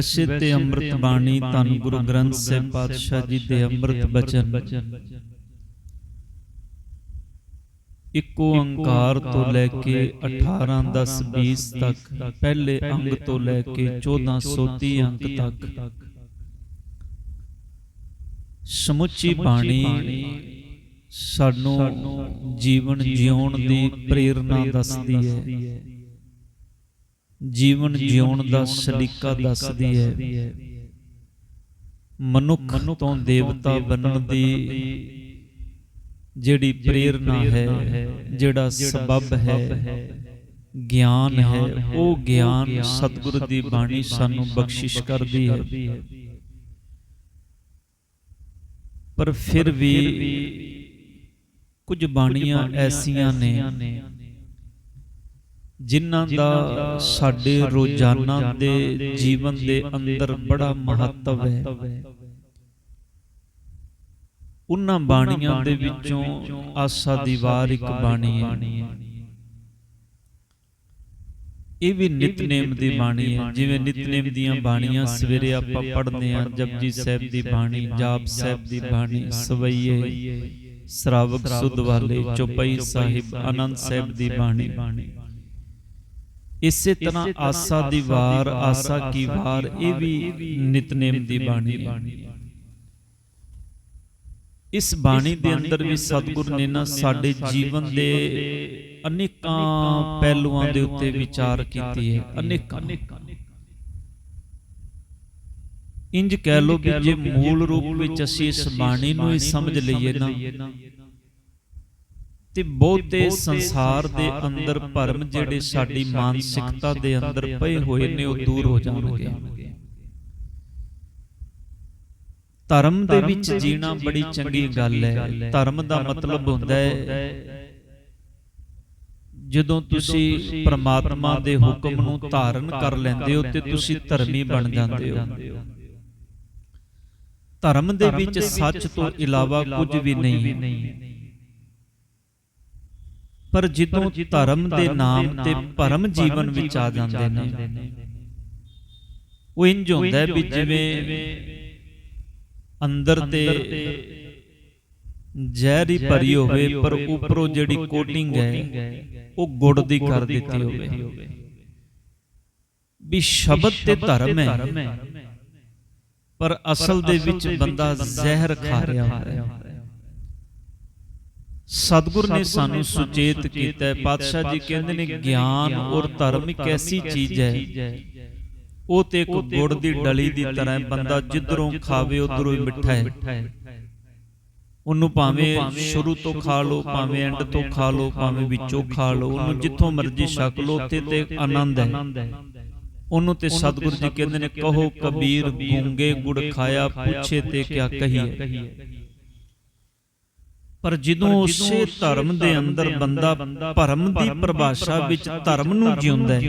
ਵੈਸੇ ਤੇ ਅੰਮ੍ਰਿਤ ਬਾਣੀ ਧੰਨ ਗੁਰੂ ਗ੍ਰੰਥ ਸਾਹਿਬ ਪਾਤਸ਼ਾਹ ਜੀ ਦੇ ਅੰਮ੍ਰਿਤ ਬਚਨ। ਇੱਕੋ ਓੰਕਾਰ ਤੋਂ ਲੈ ਕੇ 18 10 20 ਤੱਕ ਪਹਿਲੇ ਅੰਗ ਤੋਂ ਲੈ ਕੇ 1430 ਅੰਕ ਤੱਕ। ਸਮੁੱਚੀ ਬਾਣੀ ਸਾਨੂੰ ਜੀਵਨ ਜਿਉਣ ਦੀ ਪ੍ਰੇਰਣਾ ਦੱਸਦੀ ਹੈ। ਜੀਵਨ ਜਿਉਣ ਦਾ ਸਲੀਕਾ ਦੱਸਦੀ ਹੈ। ਮਨੁੱਖ ਤੋਂ ਦੇਵਤਾ ਬਣਨ ਦੀ ਜਿਹੜੀ ਪ੍ਰੇਰਣਾ ਹੈ ਜਿਹੜਾ ਸਬਬ ਹੈ ਗਿਆਨ ਹੈ ਉਹ ਗਿਆਨ ਸਤਿਗੁਰੂ ਦੀ ਬਾਣੀ ਸਾਨੂੰ ਬਖਸ਼ਿਸ਼ ਕਰਦੀ ਹੈ। ਪਰ ਫਿਰ ਵੀ ਕੁਝ ਬਾਣੀਆਂ ਐਸੀਆਂ ਨੇ ਜਿਨ੍ਹਾਂ ਦਾ ਸਾਡੇ ਰੋਜ਼ਾਨਾ ਦੇ ਜੀਵਨ ਦੇ ਅੰਦਰ ਬੜਾ ਮਹੱਤਵ ਹੈ। ਉਹਨਾਂ ਬਾਣੀਆਂ ਦੇ ਵਿੱਚੋਂ ਆਸਾ ਦੀ ਵਾਰ ਇੱਕ ਬਾਣੀ ਹੈ। ਇਹ ਵੀ ਨਿਤਨੇਮ ਦੀ ਬਾਣੀ ਹੈ। ਜਿਵੇਂ ਨਿਤਨੇਮ ਦੀਆਂ ਬਾਣੀਆਂ ਸਵੇਰੇ ਆਪਾਂ ਪੜ੍ਹਦੇ ਹਾਂ ਜਪਜੀ ਸਾਹਿਬ ਦੀ ਬਾਣੀ ਜਾਪ ਸਾਹਿਬ ਦੀ ਬਾਣੀ ਸਵਈਏ ਸ਼ਰਾਵਕ ਸੁਧ ਵਾਲੇ ਚੌਪਈ ਸਾਹਿਬ ਆਨੰਦ ਸਾਹਿਬ ਦੀ ਬਾਣੀ। ਇਸੇ ਤਰ੍ਹਾਂ ਆਸਾ ਦੀ ਵਾਰ ਆਸਾ ਕੀ ਵਾਰ ਇਹ ਵੀ ਨਿਤਨੇਮ ਦੀ ਬਾਣੀ ਹੈ। ਇਸ ਬਾਣੀ ਦੇ ਅੰਦਰ ਵੀ ਸਤਿਗੁਰ ਨੇ ਨਾ ਸਾਡੇ ਜੀਵਨ ਦੇ ਅਨੇਕਾਂ ਪਹਿਲੂਆਂ ਦੇ ਉੱਤੇ ਵਿਚਾਰ ਕੀਤੀ ਹੈ। ਅਨੇਕਾਂ। ਇੰਜ ਕਹਿ ਲੋ ਵੀ ਜੇ ਮੂਲ ਰੂਪ ਵਿੱਚ ਅਸੀਂ ਇਸ ਬਾਣੀ ਨੂੰ ਹੀ ਸਮਝ ਲਈਏ ਨਾ ਤੇ ਬਹੁਤੇ ਸੰਸਾਰ ਦੇ ਅੰਦਰ ਭਰਮ ਜਿਹੜੇ ਸਾਡੀ ਮਾਨਸਿਕਤਾ ਦੇ ਅੰਦਰ ਪਏ ਹੋਏ ਨੇ ਉਹ ਦੂਰ ਹੋ ਜਾਣਗੇ। ਧਰਮ ਦੇ ਵਿੱਚ ਜੀਣਾ ਬੜੀ ਚੰਗੀ ਗੱਲ ਹੈ। ਧਰਮ ਦਾ ਮਤਲਬ ਹੁੰਦਾ ਹੈ ਜਦੋਂ ਤੁਸੀਂ ਪ੍ਰਮਾਤਮਾ ਦੇ ਹੁਕਮ ਨੂੰ ਧਾਰਨ ਕਰ ਲੈਂਦੇ ਹੋ ਤੇ ਤੁਸੀਂ ਧਰਮੀ ਬਣ ਜਾਂਦੇ ਹੋ। ਧਰਮ ਦੇ ਵਿੱਚ ਸੱਚ ਤੋਂ ਇਲਾਵਾ ਕੁਝ ਵੀ ਨਹੀਂ। ਪਰ ਜਦੋਂ ਧਰਮ ਦੇ ਨਾਮ ਤੇ ਭਰਮ ਜੀਵਨ ਵਿੱਚ ਆ ਜਾਂਦੇ ਨੇ। ਉਹ ਇੰਜ ਹੁੰਦਾ ਵੀ ਜਿਵੇਂ ਅੰਦਰ ਤੇ ਜ਼ਹਿਰ ਭਰੀ ਹੋਵੇ ਪਰ ਉੱਪਰੋਂ ਜਿਹੜੀ ਕੋਟਿੰਗ ਹੈ ਉਹ ਗੁੜ ਦੀ ਕਰ ਦਿੱਤੀ ਹੋਵੇ। ਵੀ ਸ਼ਬਦ ਤੇ ਧਰਮ ਹੈ। ਪਰ ਅਸਲ ਦੇ ਵਿੱਚ ਬੰਦਾ ਜ਼ਹਿਰ ਖਾ ਰਿਹਾ ਹੁੰਦਾ ਹੈ। ਸਤਿਗੁਰ ਨੇ ਸਾਨੂੰ ਸੁਚੇਤ ਕੀਤਾ ਪਾਤਸ਼ਾਹ ਜੀ ਕਹਿੰਦੇ ਨੇ ਗਿਆਨ ਔਰ ਧਰਮ ਇੱਕ ਐਸੀ ਚੀਜ਼ ਹੈ। ਉਹ ਤੇ ਇੱਕ ਗੁੜ ਦੀ ਡਲੀ ਦੀ ਤਰ੍ਹਾਂ ਬੰਦਾ ਜਿੱਧਰੋਂ ਖਾਵੇ ਉਧਰੋਂ ਹੀ ਮਿੱਠਾ ਹੈ। ਉਹਨੂੰ ਭਾਵੇਂ ਸ਼ੁਰੂ ਤੋਂ ਖਾ ਲਓ ਭਾਵੇਂ ਐਂਡ ਤੋਂ ਖਾ ਲਓ ਭਾਵੇਂ ਵਿੱਚੋਂ ਖਾ ਲਓ ਉਹਨੂੰ ਜਿੱਥੋਂ ਮਰਜ਼ੀ ਛਕ ਲਓ ਉੱਥੇ ਤੇ ਆਨੰਦ ਹੈ। ਉਹਨੂੰ ਤੇ ਸਤਿਗੁਰੂ ਜੀ ਕਹਿੰਦੇ ਨੇ ਕਹੋ ਕਬੀਰ ਗੂੰਗੇ ਗੁੜ ਖਾਇਆ ਪੁੱਛੇ ਤੇ ਕਿਆ ਕਹੀਏ। ਪਰ ਜਦੋਂ ਉਸੇ ਧਰਮ ਦੇ ਅੰਦਰ ਬੰਦਾ ਭਰਮ ਦੀ ਪਰਿਭਾਸ਼ਾ ਵਿੱਚ ਧਰਮ ਨੂੰ ਜਿਉਂਦਾ ਹੈ।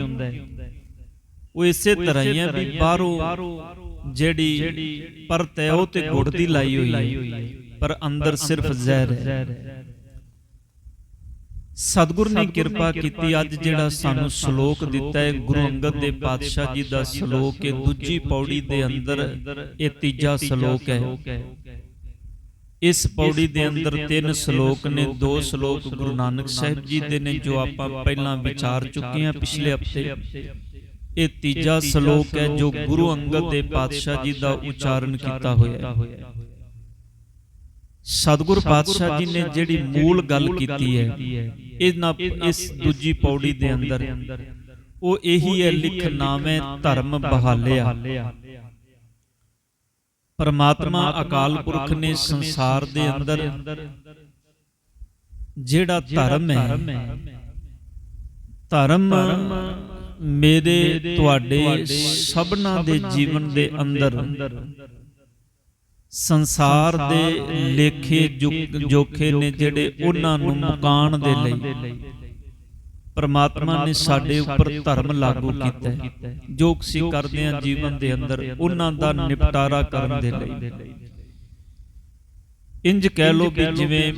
ਉਹ ਇਸੇ ਤਰ੍ਹਾਂ ਹੀ ਹੈ ਵੀ ਬਾਹਰੋਂ ਜਿਹੜੀ ਪਰਤ ਹੈ ਉਹ ਤੇ ਗੁੜ ਦੀ ਲਾਈ ਹੋਈ ਹੈ। ਪਰ ਅੰਦਰ ਸਿਰਫ ਜ਼ਹਿਰ ਹੈ। ਸਤਿਗੁਰ ਨੇ ਕਿਰਪਾ ਕੀਤੀ ਅੱਜ ਜਿਹੜਾ ਸਾਨੂੰ ਸ਼ਲੋਕ ਦਿੱਤਾ ਹੈ ਗੁਰੂ ਅੰਗਦ ਦੇ ਪਾਤਸ਼ਾਹ ਜੀ ਦਾ ਸ਼ਲੋਕ ਹੈ ਦੂਜੀ ਪੌੜੀ ਦੇ ਅੰਦਰ ਇਹ ਤੀਜਾ ਸ਼ਲੋਕ ਹੈ। ਇਸ ਪੌੜੀ ਦੇ ਅੰਦਰ ਤਿੰਨ ਸ਼ਲੋਕ ਨੇ ਦੋ ਸ਼ਲੋਕ ਗੁਰੂ ਨਾਨਕ ਸਾਹਿਬ ਜੀ ਦੇ ਨੇ ਜੋ ਆਪਾਂ ਪਹਿਲਾਂ ਵਿਚਾਰ ਚੁੱਕੇ ਹਾਂ ਪਿਛਲੇ ਹਫ਼ਤੇ। ਇਹ ਤੀਜਾ ਸ਼ਲੋਕ ਹੈ ਜੋ ਗੁਰੂ ਅੰਗਦ ਦੇ ਪਾਤਸ਼ਾਹ ਜੀ ਦਾ ਉਚਾਰਨ ਕੀਤਾ ਹੋਇਆ ਹੈ। ਸਤਿਗੁਰ ਪਾਤਸ਼ਾਹ ਜੀ ਨੇ ਜਿਹੜੀ ਮੂਲ ਗੱਲ ਕੀਤੀ ਹੈ ਇਹਨਾਂ ਇਸ ਦੂਜੀ ਪੌੜੀ ਦੇ ਅੰਦਰ। ਉਹ ਇਹੀ ਹੈ ਲਿਖ ਨਾਮੇ ਧਰਮ ਬਹਾਲਿਆ। ਪਰਮਾਤਮਾ ਅਕਾਲ ਪੁਰਖ ਨੇ ਸੰਸਾਰ ਦੇ ਅੰਦਰ ਜਿਹੜਾ ਧਰਮ ਹੈ ਧਰਮ ਮੇਰੇ ਤੁਹਾਡੇ ਸਭਨਾ ਦੇ ਜੀਵਨ ਦੇ ਅੰਦਰ। ਸੰਸਾਰ ਦੇ ਲੇਖੇ ਜੋਖੇ ਨੇ ਜਿਹੜੇ ਉਹਨਾਂ ਨੂੰ ਮੁਕਾਣ ਦੇ ਲਈ। ਪਰਮਾਤਮਾ ਨੇ ਸਾਡੇ ਉੱਪਰ ਧਰਮ ਲਾਗੂ ਕੀਤਾ ਹੈ ਜੋ ਅਸੀਂ ਕਰਦੇ ਹਾਂ ਜੀਵਨ ਦੇ ਅੰਦਰ ਉਹਨਾਂ ਦਾ ਨਿਪਟਾਰਾ ਕਰਨ ਦੇ ਲਈ। ਇੰਜ ਕਹਿ ਲੋ ਵੀ ਜਿਵੇਂ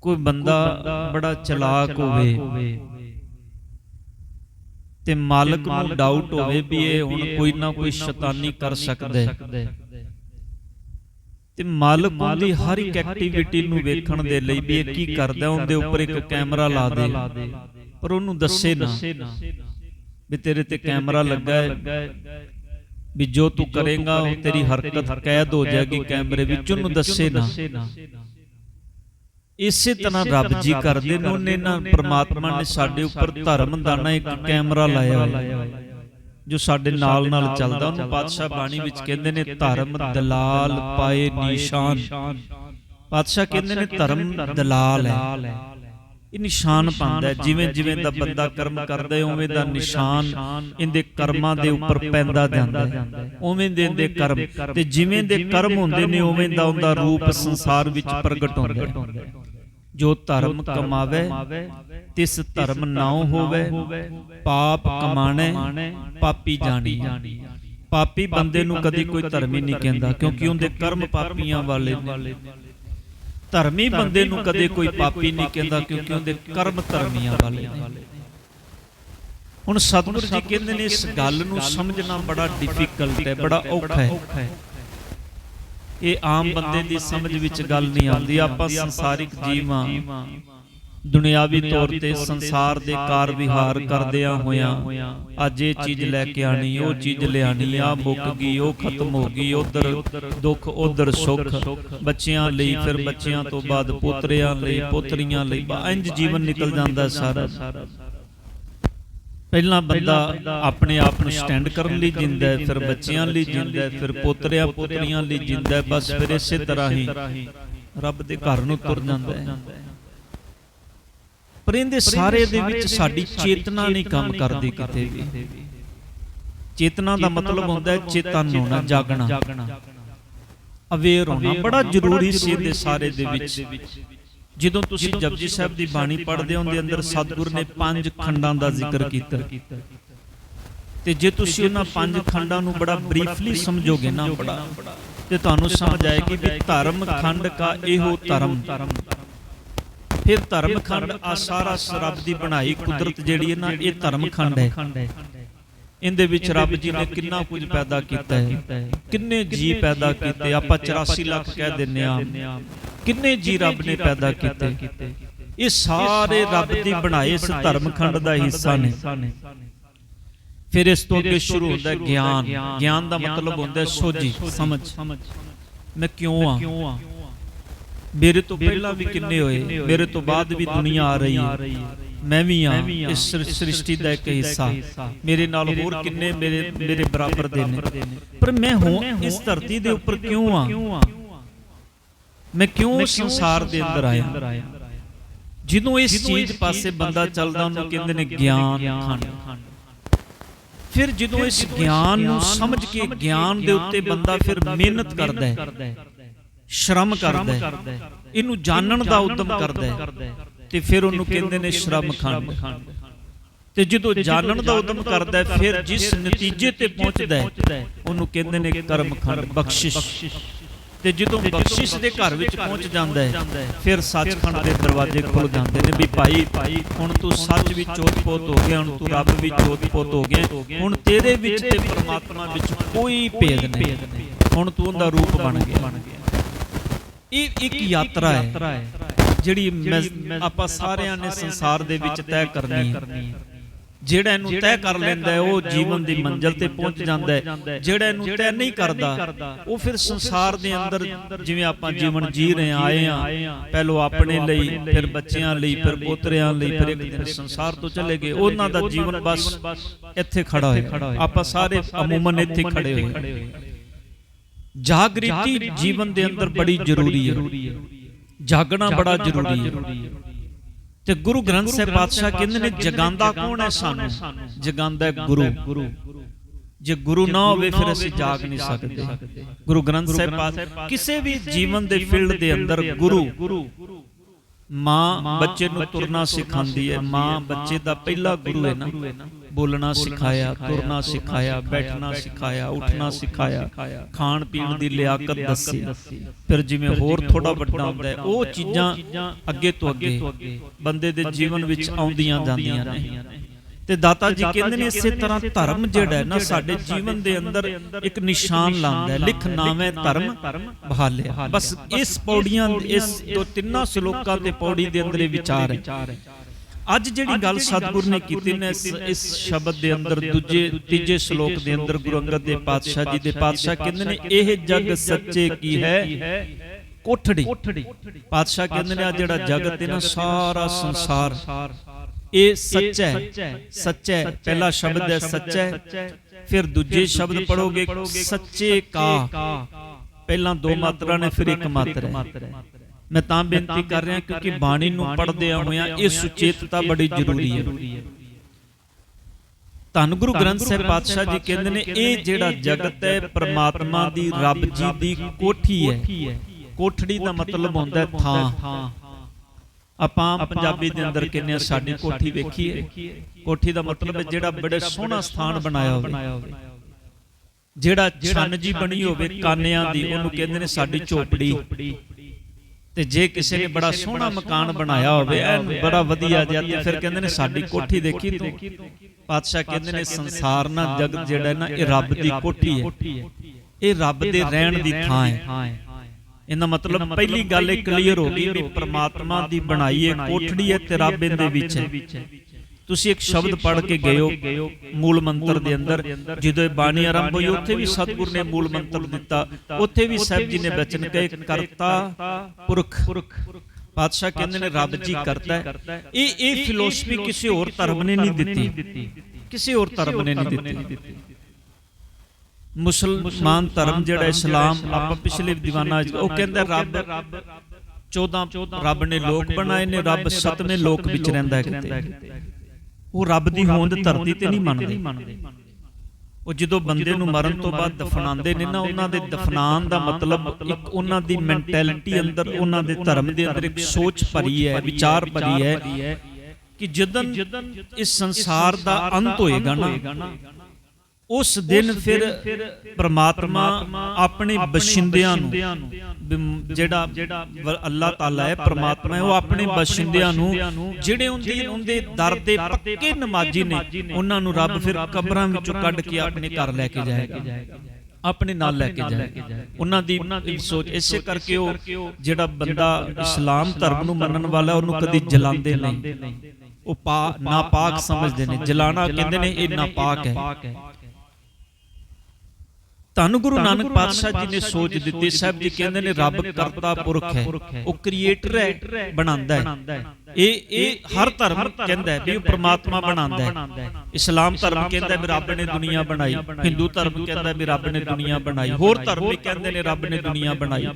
ਕੋਈ ਬੰਦਾ ਬੜਾ ਚਲਾਕ ਹੋਵੇ ਤੇ ਮਾਲਕ ਨੂੰ ਡਾਊਟ ਹੋਵੇ ਵੀ ਇਹ ਹੁਣ ਕੋਈ ਨਾ ਕੋਈ ਸ਼ੈਤਾਨੀ ਕਰ ਸਕਦਾ ਹੈ। ਤੇ ਮਾਲਕ ਉਹਦੀ ਹਰ ਇੱਕ ਐਕਟੀਵਿਟੀ ਨੂੰ ਵੇਖਣ ਦੇ ਲਈ ਵੀ ਇਹ ਕੀ ਕਰਦਾ ਉਹਦੇ ਉੱਪਰ ਇੱਕ ਕੈਮਰਾ ਲਾ ਦੇ। ਪਰ ਉਹਨੂੰ ਦੱਸੇ ਨਾ ਵੀ ਤੇਰੇ ਤੇ ਕੈਮਰਾ ਲੱਗਾ ਹੈ ਵੀ ਜੋ ਤੂੰ ਕਰੇਗਾ ਉਹ ਤੇਰੀ ਹਰਕਤ ਕੈਦ ਹੋ ਜਾਏਗੀ ਕੈਮਰੇ ਵਿੱਚ ਉਹਨੂੰ ਦੱਸੇ ਨਾ। ਇਸੇ ਤਰ੍ਹਾਂ ਰੱਬ ਜੀ ਕਰਦੇ ਨੇ ਉਹਨੇ ਨਾ ਪ੍ਰਮਾਤਮਾ ਨੇ ਸਾਡੇ ਉੱਪਰ ਧਰਮ ਦਾ ਨਾ ਇੱਕ ਕੈਮਰਾ ਲਾਇਆ ਹੋਇਆ। ਜੋ ਸਾਡੇ ਨਾਲ ਨਾਲ ਚੱਲਦਾ ਉਹਨੂੰ ਪਾਤਸ਼ਾਹ ਬਾਣੀ ਵਿੱਚ ਕਹਿੰਦੇ ਨੇ ਧਰਮ ਦਲਾਲ ਪਾਏ ਨਿਸ਼ਾਨ। ਪਾਤਸ਼ਾਹ ਕਹਿੰਦੇ ਨੇ ਧਰਮ ਦਲਾਲ ਹੈ। ਇਹ ਨਿਸ਼ਾਨ ਪਾਉਂਦਾ ਜਿਵੇਂ ਜਿਵੇਂ ਦਾ ਬੰਦਾ ਕਰਮ ਕਰਦਾ ਹੈ ਉਵੇਂ ਦਾ ਨਿਸ਼ਾਨ ਇਹਦੇ ਕਰਮਾਂ ਦੇ ਉੱਪਰ ਪੈਂਦਾ ਜਾਂਦਾ ਹੈ। ਉਵੇਂ ਦੇ ਇਹਦੇ ਕਰਮ। ਤੇ ਜਿਵੇਂ ਦੇ ਕਰਮ ਹੁੰਦੇ ਨੇ ਉਵੇਂ ਦਾ ਉਹਦਾ ਰੂਪ ਸੰਸਾਰ ਵਿੱਚ ਪ੍ਰਗਟ ਹੁੰਦਾ ਹੈ ਜੋ ਧਰਮ ਕਮਾਵੇ ਤਿਸ ਧਰਮ ਨਾਉ ਹੋਵੇ ਪਾਪ ਕਮਾਣੇ ਪਾਪੀ ਜਾਣੀ। ਪਾਪੀ ਬੰਦੇ ਨੂੰ ਕਦੀ ਕੋਈ ਧਰਮੀ ਨਹੀਂ ਕਹਿੰਦਾ ਕਿਉਂਕਿ ਉਹਦੇ ਕਰਮ ਪਾਪੀਆਂ ਵਾਲੇ ਨੇ। ਧਰਮੀ ਬੰਦੇ ਨੂੰ ਕਦੇ ਕੋਈ ਪਾਪੀ ਨਹੀਂ ਕਹਿੰਦਾ ਕਿਉਂਕਿ ਉਹਦੇ ਕਰਮ ਧਰਮੀਆਂ ਵਾਲੇ ਨੇ। ਹੁਣ ਸਤਿਗੁਰੂ ਜੀ ਕਹਿੰਦੇ ਨੇ ਇਸ ਗੱਲ ਨੂੰ ਸਮਝਣਾ ਬੜਾ ਡਿਫਿਕਲਟ ਹੈ ਬੜਾ ਔਖਾ ਹੈ। ਇਹ ਆਮ ਬੰਦੇ ਦੀ ਸਮਝ ਵਿੱਚ ਗੱਲ ਨਹੀਂ ਆਉਂਦੀ ਆਪਾਂ ਸੰਸਾਰਿਕ ਜੀਵਾਂ ਦੁਨਿਆਵੀ ਤੌਰ ਤੇ ਸੰਸਾਰ ਦੇ ਕਾਰ ਵਿਹਾਰ ਕਰਦਿਆਂ ਹੋਇਆਂ ਅੱਜ ਇਹ ਚੀਜ਼ ਲੈ ਕੇ ਆਣੀ ਉਹ ਚੀਜ਼ ਲਿਆਣੀ ਆ ਮੁੱਕ ਗਈ ਉਹ ਖਤਮ ਹੋ ਗਈ ਉਧਰ ਦੁੱਖ ਉਧਰ ਸੁੱਖ। ਬੱਚਿਆਂ ਲਈ ਫਿਰ ਬੱਚਿਆਂ ਤੋਂ ਬਾਅਦ ਪੋਤਰਿਆਂ ਲਈ ਪੋਤਰੀਆਂ ਲਈ ਇੰਜ ਜੀਵਨ ਨਿਕਲ ਜਾਂਦਾ ਸਾਰਾ। ਪਹਿਲਾਂ ਬੰਦਾ ਆਪਣੇ ਆਪ ਨੂੰ ਸਟੈਂਡ ਕਰਨ ਲਈ ਜਿੰਦਾ ਹੈ ਫਿਰ ਬੱਚਿਆਂ ਲਈ ਜਿੰਦਾ ਹੈ ਫਿਰ ਪੋਤਰਿਆਂ ਪੋਤਰੀਆਂ ਲਈ ਜਿੰਦਾ ਹੈ ਬਸ ਫਿਰ ਇਸੇ ਤਰ੍ਹਾਂ ਹੀ ਰੱਬ ਦੇ ਘਰ ਨੂੰ ਤੁਰ ਜਾਂਦਾ ਹੈ। ਪਰ ਇਹਦੇ ਸਾਰੇ ਦੇ ਵਿੱਚ ਸਾਡੀ ਚੇਤਨਾ ਨਹੀਂ ਕੰਮ ਕਰਦੀ ਕਿਤੇ ਵੀ। ਚੇਤਨਾ ਦਾ ਮਤਲਬ ਹੁੰਦਾ ਹੈ ਚੇਤਨ ਹੋਣਾ ਜਾਗਣਾ। ਅਵੇਅਰ ਹੋਣਾ। ਬੜਾ ਜ਼ਰੂਰੀ ਸੀ ਇਹਦੇ ਸਾਰੇ ਦੇ ਵਿੱਚ। ਜਦੋਂ ਤੁਸੀਂ ਜਪਜੀ ਸਾਹਿਬ ਦੀ ਬਾਣੀ ਪੜ੍ਹਦੇ ਹੋ ਉਹਦੇ ਅੰਦਰ ਸਤਿਗੁਰ ਨੇ ਪੰਜ ਖੰਡਾਂ ਦਾ ਜ਼ਿਕਰ ਕੀਤਾ। ਤੇ ਜੇ ਤੁਸੀਂ ਉਹਨਾਂ ਪੰਜ ਖੰਡਾਂ ਨੂੰ ਬੜਾ ਬਰੀਫਲੀ ਸਮਝੋਗੇ ਨਾ ਬੜਾ। ਤੇ ਤੁਹਾਨੂੰ ਸਮਝ ਆਏਗੀ ਵੀ ਧਰਮ ਖੰਡ ਕਾ ਇਹੋ ਧਰਮ। ਫਿਰ ਧਰਮ ਖੰਡ ਆ ਸਾਰਾ ਰੱਬ ਦੀ ਬਣਾਈ ਕੁਦਰਤ ਜਿਹੜੀ ਹੈ ਨਾ ਇਹ ਧਰਮ ਖੰਡ ਹੈ। ਇਹਦੇ ਵਿੱਚ ਰੱਬ ਜੀ ਨੇ ਕਿੰਨਾ ਕੁਝ ਪੈਦਾ ਕੀਤਾ ਹੈ। ਕਿੰਨੇ ਜੀ ਪੈਦਾ ਕੀਤੇ? ਆਪਾਂ 84 ਲੱਖ ਕਹਿ ਦਿੰਨੇ ਆ ਕਿੰਨੇ ਜੀ ਰੱਬ ਨੇ ਪੈਦਾ ਕੀਤੇ? ਇਹ ਸਾਰੇ ਰੱਬ ਦੀ ਬਣਾਏ ਇਸ ਧਰਮ ਖੰਡ ਦਾ ਹਿੱਸਾ ਨੇ। ਫਿਰ ਇਸ ਤੋਂ ਅੱਗੇ ਸ਼ੁਰੂ ਹੁੰਦਾ ਹੈ ਗਿਆਨ। ਗਿਆਨ। ਦਾ ਮਤਲਬ ਹੁੰਦਾ ਹੈ ਸੋਝੀ ਸਮਝ। ਮੈਂ ਕਿਉਂ ਆ? ਮੇਰੇ ਤੋਂ ਪਹਿਲਾਂ ਵੀ ਕਿੰਨੇ ਹੋਏ? ਮੇਰੇ ਤੋਂ ਬਾਅਦ ਵੀ ਦੁਨੀਆ ਆ ਰਹੀ ਹੈ। ਮੈਂ ਵੀ ਆ। ਇਸ ਸ੍ਰਿਸ਼ਟੀ ਦਾ ਇੱਕ ਹਿੱਸਾ। ਮੇਰੇ ਨਾਲ ਹੋਰ ਕਿੰਨੇ ਮੇਰੇ ਮੇਰੇ ਬਰਾਬਰ ਦੇ ਨੇ। ਪਰ ਮੈਂ ਹਾਂ ਇਸ ਧਰਤੀ ਦੇ ਉੱਪਰ ਕਿਉਂ ਆ? ਮੈਂ ਕਿਉਂ ਸੰਸਾਰ ਦੇ ਅੰਦਰ ਆਇਆ? ਜਦੋਂ ਇਸ ਚੀਜ਼ ਪਾਸੇ ਬੰਦਾ ਚੱਲਦਾ ਉਹਨੂੰ ਕਹਿੰਦੇ ਨੇ ਗਿਆਨ ਖੰਡ। ਫਿਰ ਜਦੋਂ ਇਸ ਗਿਆਨ ਨੂੰ ਸਮਝ ਕੇ ਗਿਆਨ ਦੇ ਉੱਤੇ ਬੰਦਾ ਫਿਰ ਮਿਹਨਤ ਕਰਦਾ ਹੈ। ਸ਼ਰਮ ਕਰਦਾ ਹੈ। ਇਹਨੂੰ ਜਾਣਨ ਦਾ ਉਦਮ ਕਰਦਾ ਹੈ। ਤੇ ਫਿਰ ਉਹਨੂੰ ਕਹਿੰਦੇ ਨੇ ਸ਼ਰਮ ਖੰਡ। ਤੇ ਜਦੋਂ ਜਾਣਨ ਦਾ ਉਦਮ ਕਰਦਾ ਹੈ ਫਿਰ ਜਿਸ ਨਤੀਜੇ ਤੇ ਪਹੁੰਚਦਾ ਹੈ ਉਹਨੂੰ ਕਹਿੰਦੇ ਨੇ ਕਰਮ ਖੰਡ ਬਖਸ਼ਿਸ਼। ਤੇ ਜਦੋਂ ਬਖਸ਼ਿਸ਼ ਦੇ ਘਰ ਵਿੱਚ ਪਹੁੰਚ ਜਾਂਦਾ ਹੈ ਫਿਰ ਸੱਚਖੰਡ ਦੇ ਦਰਵਾਜ਼ੇ ਖੁੱਲ ਜਾਂਦੇ ਨੇ ਵੀ ਭਾਈ ਹੁਣ ਤੂੰ ਸੱਚ ਵਿੱਚ ਚੋਤਪੋਤ ਹੋ ਗਿਆ ਹੁਣ ਤੂੰ ਰੱਬ ਵਿੱਚ ਚੋਤਪੋਤ ਹੋ ਗਿਆ ਹੁਣ ਤੇਰੇ ਵਿੱਚ ਤੇ ਪਰਮਾਤਮਾ ਵਿੱਚ ਕੋਈ ਭੇਦ ਨਹੀਂ। ਹੁਣ ਤੂੰ ਉਹਦਾ ਰੂਪ ਬਣ ਗਿਆ। ਇਹ ਇੱਕ ਯਾਤਰਾ ਹੈ ਜਿਹੜੀ ਆਪਾਂ ਸਾਰਿਆਂ ਨੇ ਸੰਸਾਰ ਦੇ ਵਿੱਚ ਤੈਅ ਕਰਨੀ ਹੈ। ਜਿਹੜਾ ਇਹਨੂੰ ਤੈਅ ਕਰ ਲੈਂਦਾ ਉਹ ਜੀਵਨ ਦੀ ਮੰਜ਼ਲ ਤੇ ਪਹੁੰਚ ਜਾਂਦਾ ਜਿਹੜਾ ਇਹਨੂੰ ਤੈਅ ਨਹੀਂ ਕਰਦਾ ਉਹ ਫਿਰ ਸੰਸਾਰ ਦੇ ਅੰਦਰ ਜਿਵੇਂ ਆਪਾਂ ਜੀਵਨ ਜੀ ਰਹੇ ਆਏ ਆ ਪਹਿਲੋ ਆਪਣੇ ਲਈ ਫਿਰ ਬੱਚਿਆਂ ਲਈ ਫਿਰ ਪੋਤਰਿਆਂ ਲਈ ਫਿਰ ਇੱਕ ਦਿਨ ਸੰਸਾਰ ਤੋਂ ਚਲੇ ਗਏ। ਉਹਨਾਂ ਦਾ ਜੀਵਨ ਬਸ ਇੱਥੇ ਖੜਾ ਹੋਇਆ। ਆਪਾਂ ਸਾਰੇ ਅਮੂਮਨ ਇੱਥੇ ਖੜੇ ਹੋਏ। ਜਾਗ੍ਰਿਤੀ ਜੀਵਨ ਦੇ ਅੰਦਰ ਬੜੀ ਜ਼ਰੂਰੀ ਹੈ। ਜਾਗਣਾ ਬੜਾ ਜ਼ਰੂਰੀ ਹੈ। ਤੇ ਗੁਰੂ ਗ੍ਰੰਥ ਸਾਹਿਬ ਪਾਤਸ਼ਾਹ ਕਹਿੰਦੇ ਨੇ ਜਗਾਂਦਾ ਕੌਣ ਹੈ ਸਾਨੂੰ? ਜਗਾਂਦਾ ਗੁਰੂ। ਜੇ ਗੁਰੂ ਨਾ ਹੋਵੇ ਫਿਰ ਅਸੀਂ ਜਾਗ ਨਹੀਂ ਸਕਦੇ। ਗੁਰੂ ਗ੍ਰੰਥ ਸਾਹਿਬ ਪਾਤਸ਼ਾਹ ਕਿਸੇ ਵੀ ਜੀਵਨ ਦੇ ਫੀਲਡ ਦੇ ਅੰਦਰ ਗੁਰੂ। ਮਾਂ ਬੱਚੇ ਨੂੰ ਤੁਰਨਾ ਸਿਖਾਉਂਦੀ ਹੈ ਮਾਂ ਬੱਚੇ ਦਾ ਪਹਿਲਾ ਗੁਰੂ ਹੈ ਨਾ। ਬੋਲਣਾ ਸਿਖਾਇਆ ਤੁਰਨਾ ਸਿਖਾਇਆ ਬੈਠਣਾ ਸਿਖਾਇਆ ਉੱਠਣਾ ਸਿਖਾਇਆ ਖਾਣ ਪੀਣ ਦੀ ਲਿਆਕਤ ਦੱਸੀ। ਫਿਰ ਜਿਵੇਂ ਹੋਰ ਥੋੜਾ ਵੱਡਾ ਹੁੰਦਾ ਹੈ ਉਹ ਚੀਜ਼ਾਂ ਅੱਗੇ ਤੋਂ ਅੱਗੇ ਬੰਦੇ ਦੇ ਜੀਵਨ ਵਿੱਚ ਆਉਂਦੀਆਂ ਜਾਂਦੀਆਂ ਨੇ। ਤੇ ਦਾਤਾ ਜੀ ਕਹਿੰਦੇ ਨੇ ਇਸੇ ਤਰ੍ਹਾਂ ਧਰਮ ਜਿਹੜਾ ਹੈ ਨਾ ਸਾਡੇ ਜੀਵਨ ਦੇ ਅੰਦਰ ਇੱਕ ਨਿਸ਼ਾਨ ਲਾਉਂਦਾ ਹੈ ਲਿਖ ਨਾਵੇਂ ਧਰਮ ਬਹਾਲਿਆ। ਬਸ ਇਸ ਪੌੜੀਆਂ ਇਸ ਦੋ ਤਿੰਨਾਂ ਸ਼ਲੋਕਾਂ ਤੇ ਪੌੜੀ ਦੇ ਅੰਦਰ ਇਹ ਵਿਚਾਰ ਹੈ। ਅੱਜ ਜਿਹੜੀ ਗੱਲ ਸਤਿਗੁਰ ਨੇ ਕੀਤੀ ਨੇ ਇਸ ਸ਼ਬਦ ਦੇ ਅੰਦਰ ਦੂਜੇ ਤੀਜੇ ਸ਼ਲੋਕ ਦੇ ਅੰਦਰ ਗੁਰੂ ਅੰਗਦ ਦੇਵ ਪਾਤਸ਼ਾਹ ਜੀ ਦੇ ਪਾਤਸ਼ਾਹ ਕਹਿੰਦੇ ਨੇ ਇਹ ਜਗ ਸੱਚੇ ਕੀ ਹੈ? ਕੋਠੜੀ। ਪਾਤਸ਼ਾਹ ਕਹਿੰਦੇ ਨੇ ਆ ਜਿਹੜਾ ਜਗਤ ਹੈ ਨਾ ਸਾਰਾ ਸੰਸਾਰ। ਇਹ ਸੱਚਾ ਹੈ। ਸੱਚਾ ਪਹਿਲਾ ਸ਼ਬਦ ਹੈ ਸੱਚਾ ਫਿਰ ਦੂਜੇ ਸ਼ਬਦ ਪੜੋਗੇ ਸੱਚੇ ਕਾ। ਪਹਿਲਾਂ ਦੋ ਮਾਤਰਾ ਨੇ ਫਿਰ ਇੱਕ ਮਾਤਰਾ ਹੈ। ਮੈਂ ਤਾਂ ਬੇਨਤੀ ਕਰ ਰਿਹਾ ਕਿਉਂਕਿ ਬਾਣੀ ਨੂੰ ਪੜ੍ਹਦੇ ਹੋਇਆਂ ਇਹ ਸੁਚੇਤਤਾ ਬੜੀ ਜ਼ਰੂਰੀ ਹੈ। ਧੰਨ ਗੁਰੂ ਗ੍ਰੰਥ ਸਾਹਿਬ ਪਾਤਸ਼ਾਹ ਜੀ ਕਹਿੰਦੇ ਨੇ ਇਹ ਜਿਹੜਾ ਜਗਤ ਹੈ ਪ੍ਰਮਾਤਮਾ ਦੀ ਰੱਬ ਜੀ ਦੀ ਕੋਠੀ ਹੈ। ਕੋਠੜੀ ਦਾ ਮਤਲਬ ਹੁੰਦਾ ਹੈ ਥਾਂ। ਆਪਾਂ ਪੰਜਾਬੀ ਦੇ ਅੰਦਰ ਕਹਿੰਦੇ ਆ ਸਾਡੀ ਕੋਠੀ ਵੇਖੀਏ। ਕੋਠੀ ਦਾ ਮਤਲਬ ਹੈ ਜਿਹੜਾ ਬੜੇ ਸੋਹਣਾ ਸਥਾਨ ਬਣਾਇਆ ਹੋਵੇ। ਜਿਹੜਾ ਛੰਨ ਜੀ ਬਣੀ ਹੋਵੇ ਕਾਨਿਆਂ ਦੀ ਉਹਨੂੰ ਕਹਿੰਦੇ ਨੇ ਸਾਡੀ ਝੋਪੜੀ। ਤੇ ਜੇ ਕਿਸੇ ਨੇ ਬੜਾ ਸੋਹਣਾ ਮਕਾਨ ਬਣਾਇਆ ਹੋਵੇ ਐਨ ਬੜਾ ਵਧੀਆ ਜਿਹਾ ਤੇ ਫਿਰ ਕਹਿੰਦੇ ਨੇ ਸਾਡੀ ਕੋਠੀ ਦੇਖੀ ਤੂੰ। ਪਾਤਸ਼ਾਹ ਕਹਿੰਦੇ ਨੇ ਸੰਸਾਰ ਨਾਲ ਜਗਤ ਜਿਹੜਾ ਹੈ ਨਾ ਇਹ ਰੱਬ ਦੀ ਕੋਠੀ ਹੈ। ਇਹ ਰੱਬ ਦੇ ਰਹਿਣ ਦੀ ਥਾਂ ਹੈ। ਇਹਦਾ ਮਤਲਬ ਪਹਿਲੀ ਗੱਲ ਇਹ ਕਲੀਅਰ ਹੋ ਗਈ ਵੀ ਪ੍ਰਮਾਤਮਾ ਦੀ ਬਣਾਈ ਹੈ ਕੋਠੜੀ ਹੈ ਤੇ ਰੱਬ ਇਹਦੇ ਵਿੱਚ ਹੈ। ਤੁਸੀਂ ਇੱਕ ਸ਼ਬਦ ਪੜ੍ਹ ਕੇ ਗਏ ਹੋ ਮੂਲ ਮੰਤਰ ਦੇ ਅੰਦਰ ਜਦੋਂ ਬਾਣੀ ਆਰੰਭ ਹੋਈ ਉੱਥੇ ਵੀ ਸਤਿਗੁਰ ਨੇ ਮੂਲ ਮੰਤਰ ਦਿੱਤਾ। ਉੱਥੇ ਵੀ ਸਾਹਿਬ ਜੀ ਨੇ ਬਚਨ ਕਹੇ ਕਰਤਾ ਪੁਰਖ। ਪਾਤਸ਼ਾਹ ਕਹਿੰਦੇ ਨੇ ਰੱਬ ਜੀ ਕਰਤਾ ਇਹ ਇਹ ਫਿਲਾਸਫੀ ਕਿਸੇ ਹੋਰ ਧਰਮ ਨੇ ਨਹੀਂ ਦਿੱਤੀ। ਕਿਸੇ ਹੋਰ ਧਰਮ ਨੇ ਨਹੀਂ ਦਿੱਤੀ। ਮੁਸਲਮਾਨ ਧਰਮ ਜਿਹੜਾ ਇਸਲਾਮ ਆਪਾਂ ਪਿਛਲੇ ਦੀਵਾਨਾਂ ਉਹ ਕਹਿੰਦਾ ਰੱਬ 14 ਰੱਬ ਨੇ ਲੋਕ ਬਣਾਏ ਨੇ ਰੱਬ ਸਤਵੇਂ ਲੋਕ ਵਿੱਚ ਰਹਿੰਦਾ ਹੈ ਕਿਤੇ। ਉਹ ਰੱਬ ਦੀ ਹੋਂਦ ਧਰਤੀ ਤੇ ਨਹੀਂ ਮੰਨਦੇ। ਉਹ ਜਦੋਂ ਬੰਦੇ ਨੂੰ ਮਰਨ ਤੋਂ ਬਾਅਦ ਦਫਨਾਉਂਦੇ ਨੇ ਨਾ ਉਹਨਾਂ ਦੇ ਦਫਨਾਉਣ ਦਾ ਮਤਲਬ ਇੱਕ ਉਹਨਾਂ ਦੀ ਮੈਂਟੈਲਿਟੀ ਅੰਦਰ ਉਹਨਾਂ ਦੇ ਧਰਮ ਦੇ ਅੰਦਰ ਇੱਕ ਸੋਚ ਭਰੀ ਹੈ ਵਿਚਾਰ ਭਰੀ ਹੈ ਕਿ ਜਦੋਂ ਇਸ ਸੰਸਾਰ ਦਾ ਅੰਤ ਹੋਏਗਾ ਨਾ ਉਸ ਦਿਨ ਫਿਰ ਪ੍ਰਮਾਤਮਾ ਆਪਣੇ ਬਸ਼ਿੰਦਿਆਂ ਨੂੰ ਜਿਹੜਾ ਅੱਲਾਹ ਤਾਲਾ ਹੈ ਪ੍ਰਮਾਤਮਾ ਹੈ ਉਹ ਆਪਣੇ ਬਸ਼ਿੰਦਿਆਂ ਨੂੰ ਜਿਹੜੇ ਉਹਦੇ ਉਹਦੇ ਦਰ ਦੇ ਪੱਕੇ ਨਮਾਜ਼ੀ ਨੇ ਉਹਨਾਂ ਨੂੰ ਰੱਬ ਫਿਰ ਕਬਰਾਂ ਵਿੱਚੋਂ ਕੱਢ ਕੇ ਆਪਣੇ ਘਰ ਲੈ ਕੇ ਜਾਏਗਾ। ਆਪਣੇ ਨਾਲ ਲੈ ਕੇ ਜਾਏਗਾ। ਉਹਨਾਂ ਦੀ ਸੋਚ ਇਸੇ ਕਰਕੇ ਉਹ ਜਿਹੜਾ ਬੰਦਾ ਇਸਲਾਮ ਧਰਮ ਨੂੰ ਮੰਨਣ ਵਾਲਾ ਉਹਨੂੰ ਕਦੀ ਜਲਾਉਂਦੇ ਨਹੀਂ। ਉਹ ਪਾ ਨਾਪਾਕ ਸਮਝਦੇ ਨੇ ਜਲਾਣਾ ਕਹਿੰਦੇ ਨੇ ਇਹ ਨਾਪਾਕ ਹੈ। ਧੰਨ ਗੁਰੂ ਨਾਨਕ ਪਾਤਸ਼ਾਹ ਜੀ ਨੇ ਸੋਚ ਦਿੱਤੀ ਸਾਹਿਬ ਜੀ ਕਹਿੰਦੇ ਨੇ ਰੱਬ ਕਰਤਾ ਪੁਰਖ ਹੈ ਉਹ ਕ੍ਰੀਏਟਰ ਹੈ ਬਣਾਉਂਦਾ ਹੈ। ਇਹ ਇਹ ਹਰ ਧਰਮ ਕਹਿੰਦਾ ਹੈ ਵੀ ਉਹ ਪ੍ਰਮਾਤਮਾ ਬਣਾਉਂਦਾ ਹੈ। ਇਸਲਾਮ ਧਰਮ ਕਹਿੰਦਾ ਵੀ ਰੱਬ ਨੇ ਦੁਨੀਆ ਬਣਾਈ। ਹਿੰਦੂ ਧਰਮ ਕਹਿੰਦਾ ਵੀ ਰੱਬ ਨੇ ਦੁਨੀਆ ਬਣਾਈ। ਹੋਰ ਧਰਮ ਵੀ ਕਹਿੰਦੇ ਨੇ ਰੱਬ ਨੇ ਦੁਨੀਆ ਬਣਾਈ।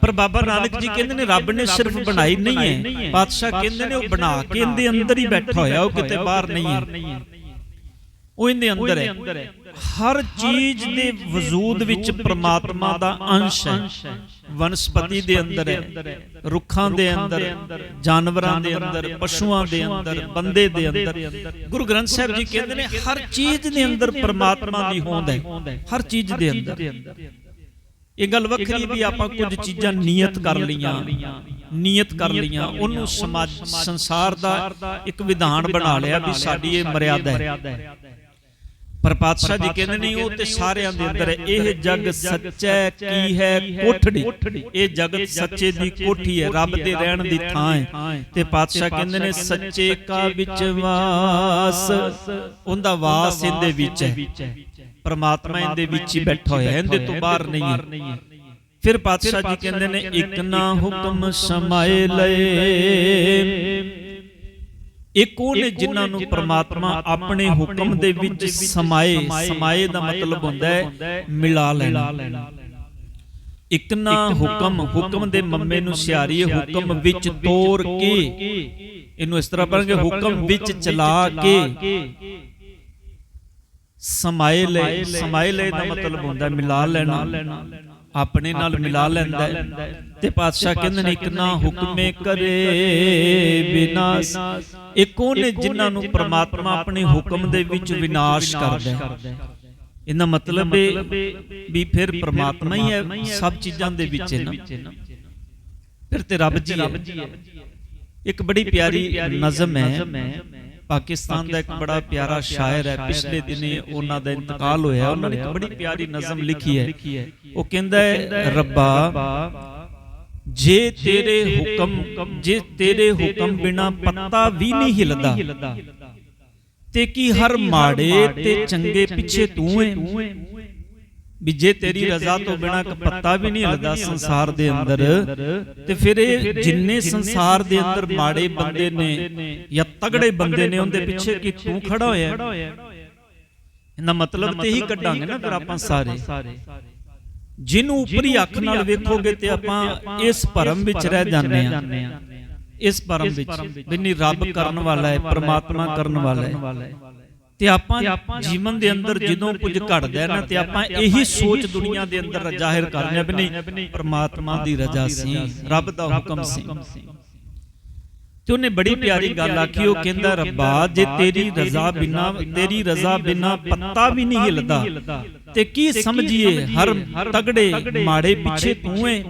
ਪਰ ਬਾਬਾ ਨਾਨਕ ਜੀ ਕਹਿੰਦੇ ਨੇ ਰੱਬ ਨੇ ਸਿਰਫ ਬਣਾਈ ਨਹੀਂ ਹੈ। ਪਾਤਸ਼ਾਹ ਕਹਿੰਦੇ ਨੇ ਉਹ ਬਣਾ ਕੇ ਇਹਦੇ ਅੰਦਰ ਹੀ ਬੈਠਾ ਹੋਇਆ ਉਹ ਕਿਤੇ ਬਾਹਰ ਨਹੀਂ ਹੈ। ਉਹ ਇਹਦੇ ਅੰਦਰ ਹੈ। ਹਰ ਚੀਜ਼ ਦੇ ਵਜੂਦ ਵਿੱਚ ਪ੍ਰਮਾਤਮਾ ਦਾ ਅੰਸ਼ ਹੈ। ਵਨਸਪਤੀ ਦੇ ਅੰਦਰ ਹੈ, ਰੁੱਖਾਂ ਦੇ ਅੰਦਰ, ਜਾਨਵਰਾਂ ਦੇ ਅੰਦਰ, ਪਸ਼ੂਆਂ ਦੇ ਅੰਦਰ, ਬੰਦੇ ਦੇ ਅੰਦਰ। ਗੁਰੂ ਗ੍ਰੰਥ ਸਾਹਿਬ ਜੀ ਕਹਿੰਦੇ ਨੇ, ਹਰ ਚੀਜ਼ ਦੇ ਅੰਦਰ ਪ੍ਰਮਾਤਮਾ ਦੀ ਹੋਂਦ ਹੈ। ਹਰ ਚੀਜ਼ ਦੇ ਅੰਦਰ। ਇਹ ਗੱਲ ਵੱਖਰੀ ਵੀ ਆਪਾਂ ਕੁਝ ਚੀਜ਼ਾਂ ਨੀਅਤ ਕਰ ਲਈਆਂ, ਨੀਅਤ ਕਰ ਲਈਆਂ। ਉਹਨੂੰ ਸਮਾਜ, ਸੰਸਾਰ ਦਾ ਇੱਕ ਵਿਧਾਨ ਬਣਾ ਲਿਆ ਵੀ ਸਾਡੀ ਇਹ ਮਰਿਆਦਾ ਹੈ। ਪਰ ਪਾਤਸ਼ਾਹ ਜੀ ਕਹਿੰਦੇ ਨਹੀਂ ਉਹ ਤੇ ਸਾਰਿਆਂ ਦੇ ਅੰਦਰ ਹੈ ਇਹ ਜਗ ਸੱਚਾ ਕੀ ਹੈ ਕੋਠੜੀ। ਇਹ ਜਗਤ ਸੱਚੇ ਦੀ ਕੋਠੀ ਹੈ ਰੱਬ ਦੇ ਰਹਿਣ ਦੀ ਥਾਂ ਹੈ। ਤੇ ਪਾਤਸ਼ਾਹ ਕਹਿੰਦੇ ਨੇ ਸੱਚੇ ਕਾ ਵਿੱਚ ਵਾਸ। ਉਹਦਾ ਵਾਸ ਇਹਦੇ ਵਿੱਚ ਹੈ। ਪਰਮਾਤਮਾ ਇਹਦੇ ਵਿੱਚ ਹੀ ਬੈਠਾ ਹੋਇਆ ਹੈ। ਇਹਦੇ ਤੋਂ ਬਾਹਰ ਨਹੀਂ ਹੈ। ਫਿਰ ਪਾਤਸ਼ਾਹ ਜੀ ਕਹਿੰਦੇ ਨੇ ਇੱਕ ਨਾ ਹੁਕਮ ਸਮਾਏ ਲਏ। ਇੱਕ ਉਹ ਨੇ ਜਿਨ੍ਹਾਂ ਨੂੰ ਪ੍ਰਮਾਤਮਾ ਆਪਣੇ ਹੁਕਮ ਦੇ ਵਿੱਚ ਸਮਾਏ ਸਮਾਏ ਦਾ ਮਤਲਬ ਹੁੰਦਾ ਹੈ ਮਿਲਾ ਲੈਣਾ। ਇੱਕ ਨਾ ਹੁਕਮ ਹੁਕਮ ਦੇ ਮੰਮੇ ਨੂੰ ਸਿਆਰੀਏ ਹੁਕਮ ਵਿੱਚ ਤੋੜ ਕੇ ਇਹਨੂੰ ਇਸ ਤਰ੍ਹਾਂ ਪੜ੍ਹਾਂਗੇ ਹੁਕਮ ਵਿੱਚ ਚਲਾ ਕੇ। ਸਮਾਏ ਲੈ ਸਮਾਏ ਲੈ ਦਾ ਮਤਲਬ ਹੁੰਦਾ ਮਿਲਾ ਲੈਣਾ। ਆਪਣੇ ਨਾਲ ਮਿਲਾ ਲੈਂਦਾ ਤੇ ਪਾਤਸ਼ਾਹ ਕਹਿੰਦੇ ਨੇ ਇੱਕ ਨਾ ਹੁਕਮੇ ਕਰੇ ਵਿਨਾਸ਼ ਇੱਕ ਉਹਨੇ ਜਿਨ੍ਹਾਂ ਨੂੰ ਪ੍ਰਮਾਤਮਾ ਆਪਣੇ ਹੁਕਮ ਦੇ ਵਿੱਚ ਵਿਨਾਸ਼ ਕਰਦਾ ਹੈ। ਇਹਦਾ ਮਤਲਬ ਵੀ ਫਿਰ ਪ੍ਰਮਾਤਮਾ ਹੀ ਹੈ ਸਭ ਚੀਜ਼ਾਂ ਦੇ ਵਿੱਚ ਹੈ ਨਾ। ਫਿਰ ਤੇ ਰੱਬ ਜੀ ਹੈ। ਇੱਕ ਬੜੀ ਪਿਆਰੀ ਨਜ਼ਮ ਹੈ। ਪਾਕਿਸਤਾਨ ਦਾ ਇੱਕ ਬੜਾ ਪਿਆਰਾ ਸ਼ਾਇਰ ਹੈ। ਪਿਛਲੇ ਦਿਨੇ ਉਹਨਾਂ ਦਾ ਇੰਤਕਾਲ ਹੋਇਆ ਉਹਨਾਂ ਨੇ ਇੱਕ ਬੜੀ ਪਿਆਰੀ ਨਜ਼ਮ ਲਿਖੀ ਹੈ। ਉਹ ਕਹਿੰਦਾ ਹੈ ਰੱਬਾ ਜੇ ਤੇਰੇ ਹੁਕਮ ਜੇ ਤੇਰੇ ਹੁਕਮ ਬਿਨਾ ਪੱਤਾ ਵੀ ਨਹੀਂ ਹਿਲਦਾ। ਤੇ ਕੀ ਹਰ ਮਾੜੇ ਤੇ ਚੰਗੇ ਪਿੱਛੇ ਤੂੰ ਏ ਵੀ ਜੇ ਤੇਰੀ ਰਜ਼ਾ ਤੋਂ ਬਿਨਾ ਇੱਕ ਪੱਤਾ ਵੀ ਨਹੀਂ ਹਿਲਦਾ ਸੰਸਾਰ ਦੇ ਅੰਦਰ ਤੇ ਫਿਰ ਇਹ ਜਿੰਨੇ ਸੰਸਾਰ ਦੇ ਅੰਦਰ ਮਾੜੇ ਬੰਦੇ ਨੇ ਜਾਂ ਤਗੜੇ ਬੰਦੇ ਨੇ ਉਹਦੇ ਪਿੱਛੇ ਕੀ ਤੂੰ ਖੜਾ ਹੋਇਆ। ਇਹਦਾ ਮਤਲਬ ਤੇ ਹੀ ਕੱਢਾਂਗੇ ਨਾ ਫਿਰ ਆਪਾਂ ਸਾਰੇ। ਜਿਹਨੂੰ ਉਪਰੀ ਅੱਖ ਨਾਲ ਵੇਖੋਗੇ ਤੇ ਆਪਾਂ ਇਸ ਭਰਮ ਵਿੱਚ ਰਹਿ ਜਾਂਦੇ ਆ ਇਸ ਭਰਮ ਵਿੱਚ ਵੀ ਨਹੀਂ ਰੱਬ ਕਰਨ ਵਾਲਾ ਹੈ ਪ੍ਰਮਾਤਮਾ ਕਰਨ ਵਾਲਾ ਹੈ। ਤੇ ਆਪਾਂ ਜੀਵਨ ਦੇ ਅੰਦਰ ਜਦੋਂ ਕੁਝ ਘਟਦਾ ਹੈ ਨਾ ਤੇ ਆਪਾਂ ਇਹੀ ਸੋਚ ਦੁਨੀਆ ਦੇ ਅੰਦਰ ਜ਼ਾਹਿਰ ਕਰਨੇ ਆ ਵੀ ਨਹੀਂ ਪ੍ਰਮਾਤਮਾ ਦੀ ਰਜ਼ਾ ਸੀ ਰੱਬ ਦਾ ਹੁਕਮ ਸੀ। ਤੇ ਉਹਨੇ ਬੜੀ ਪਿਆਰੀ ਗੱਲ ਆਖੀ ਉਹ ਕਹਿੰਦਾ ਰੱਬਾ ਜੇ ਤੇਰੀ ਰਜ਼ਾ ਬਿਨਾ ਤੇਰੀ ਰਜ਼ਾ ਬਿਨਾ ਪੱਤਾ ਵੀ ਨਹੀਂ ਹਿਲਦਾ। ਤੇ ਕੀ ਸਮਝੀਏ ਹਰ ਤਗੜੇ ਮਾੜੇ ਪਿੱਛੇ ਤੂੰ ਏ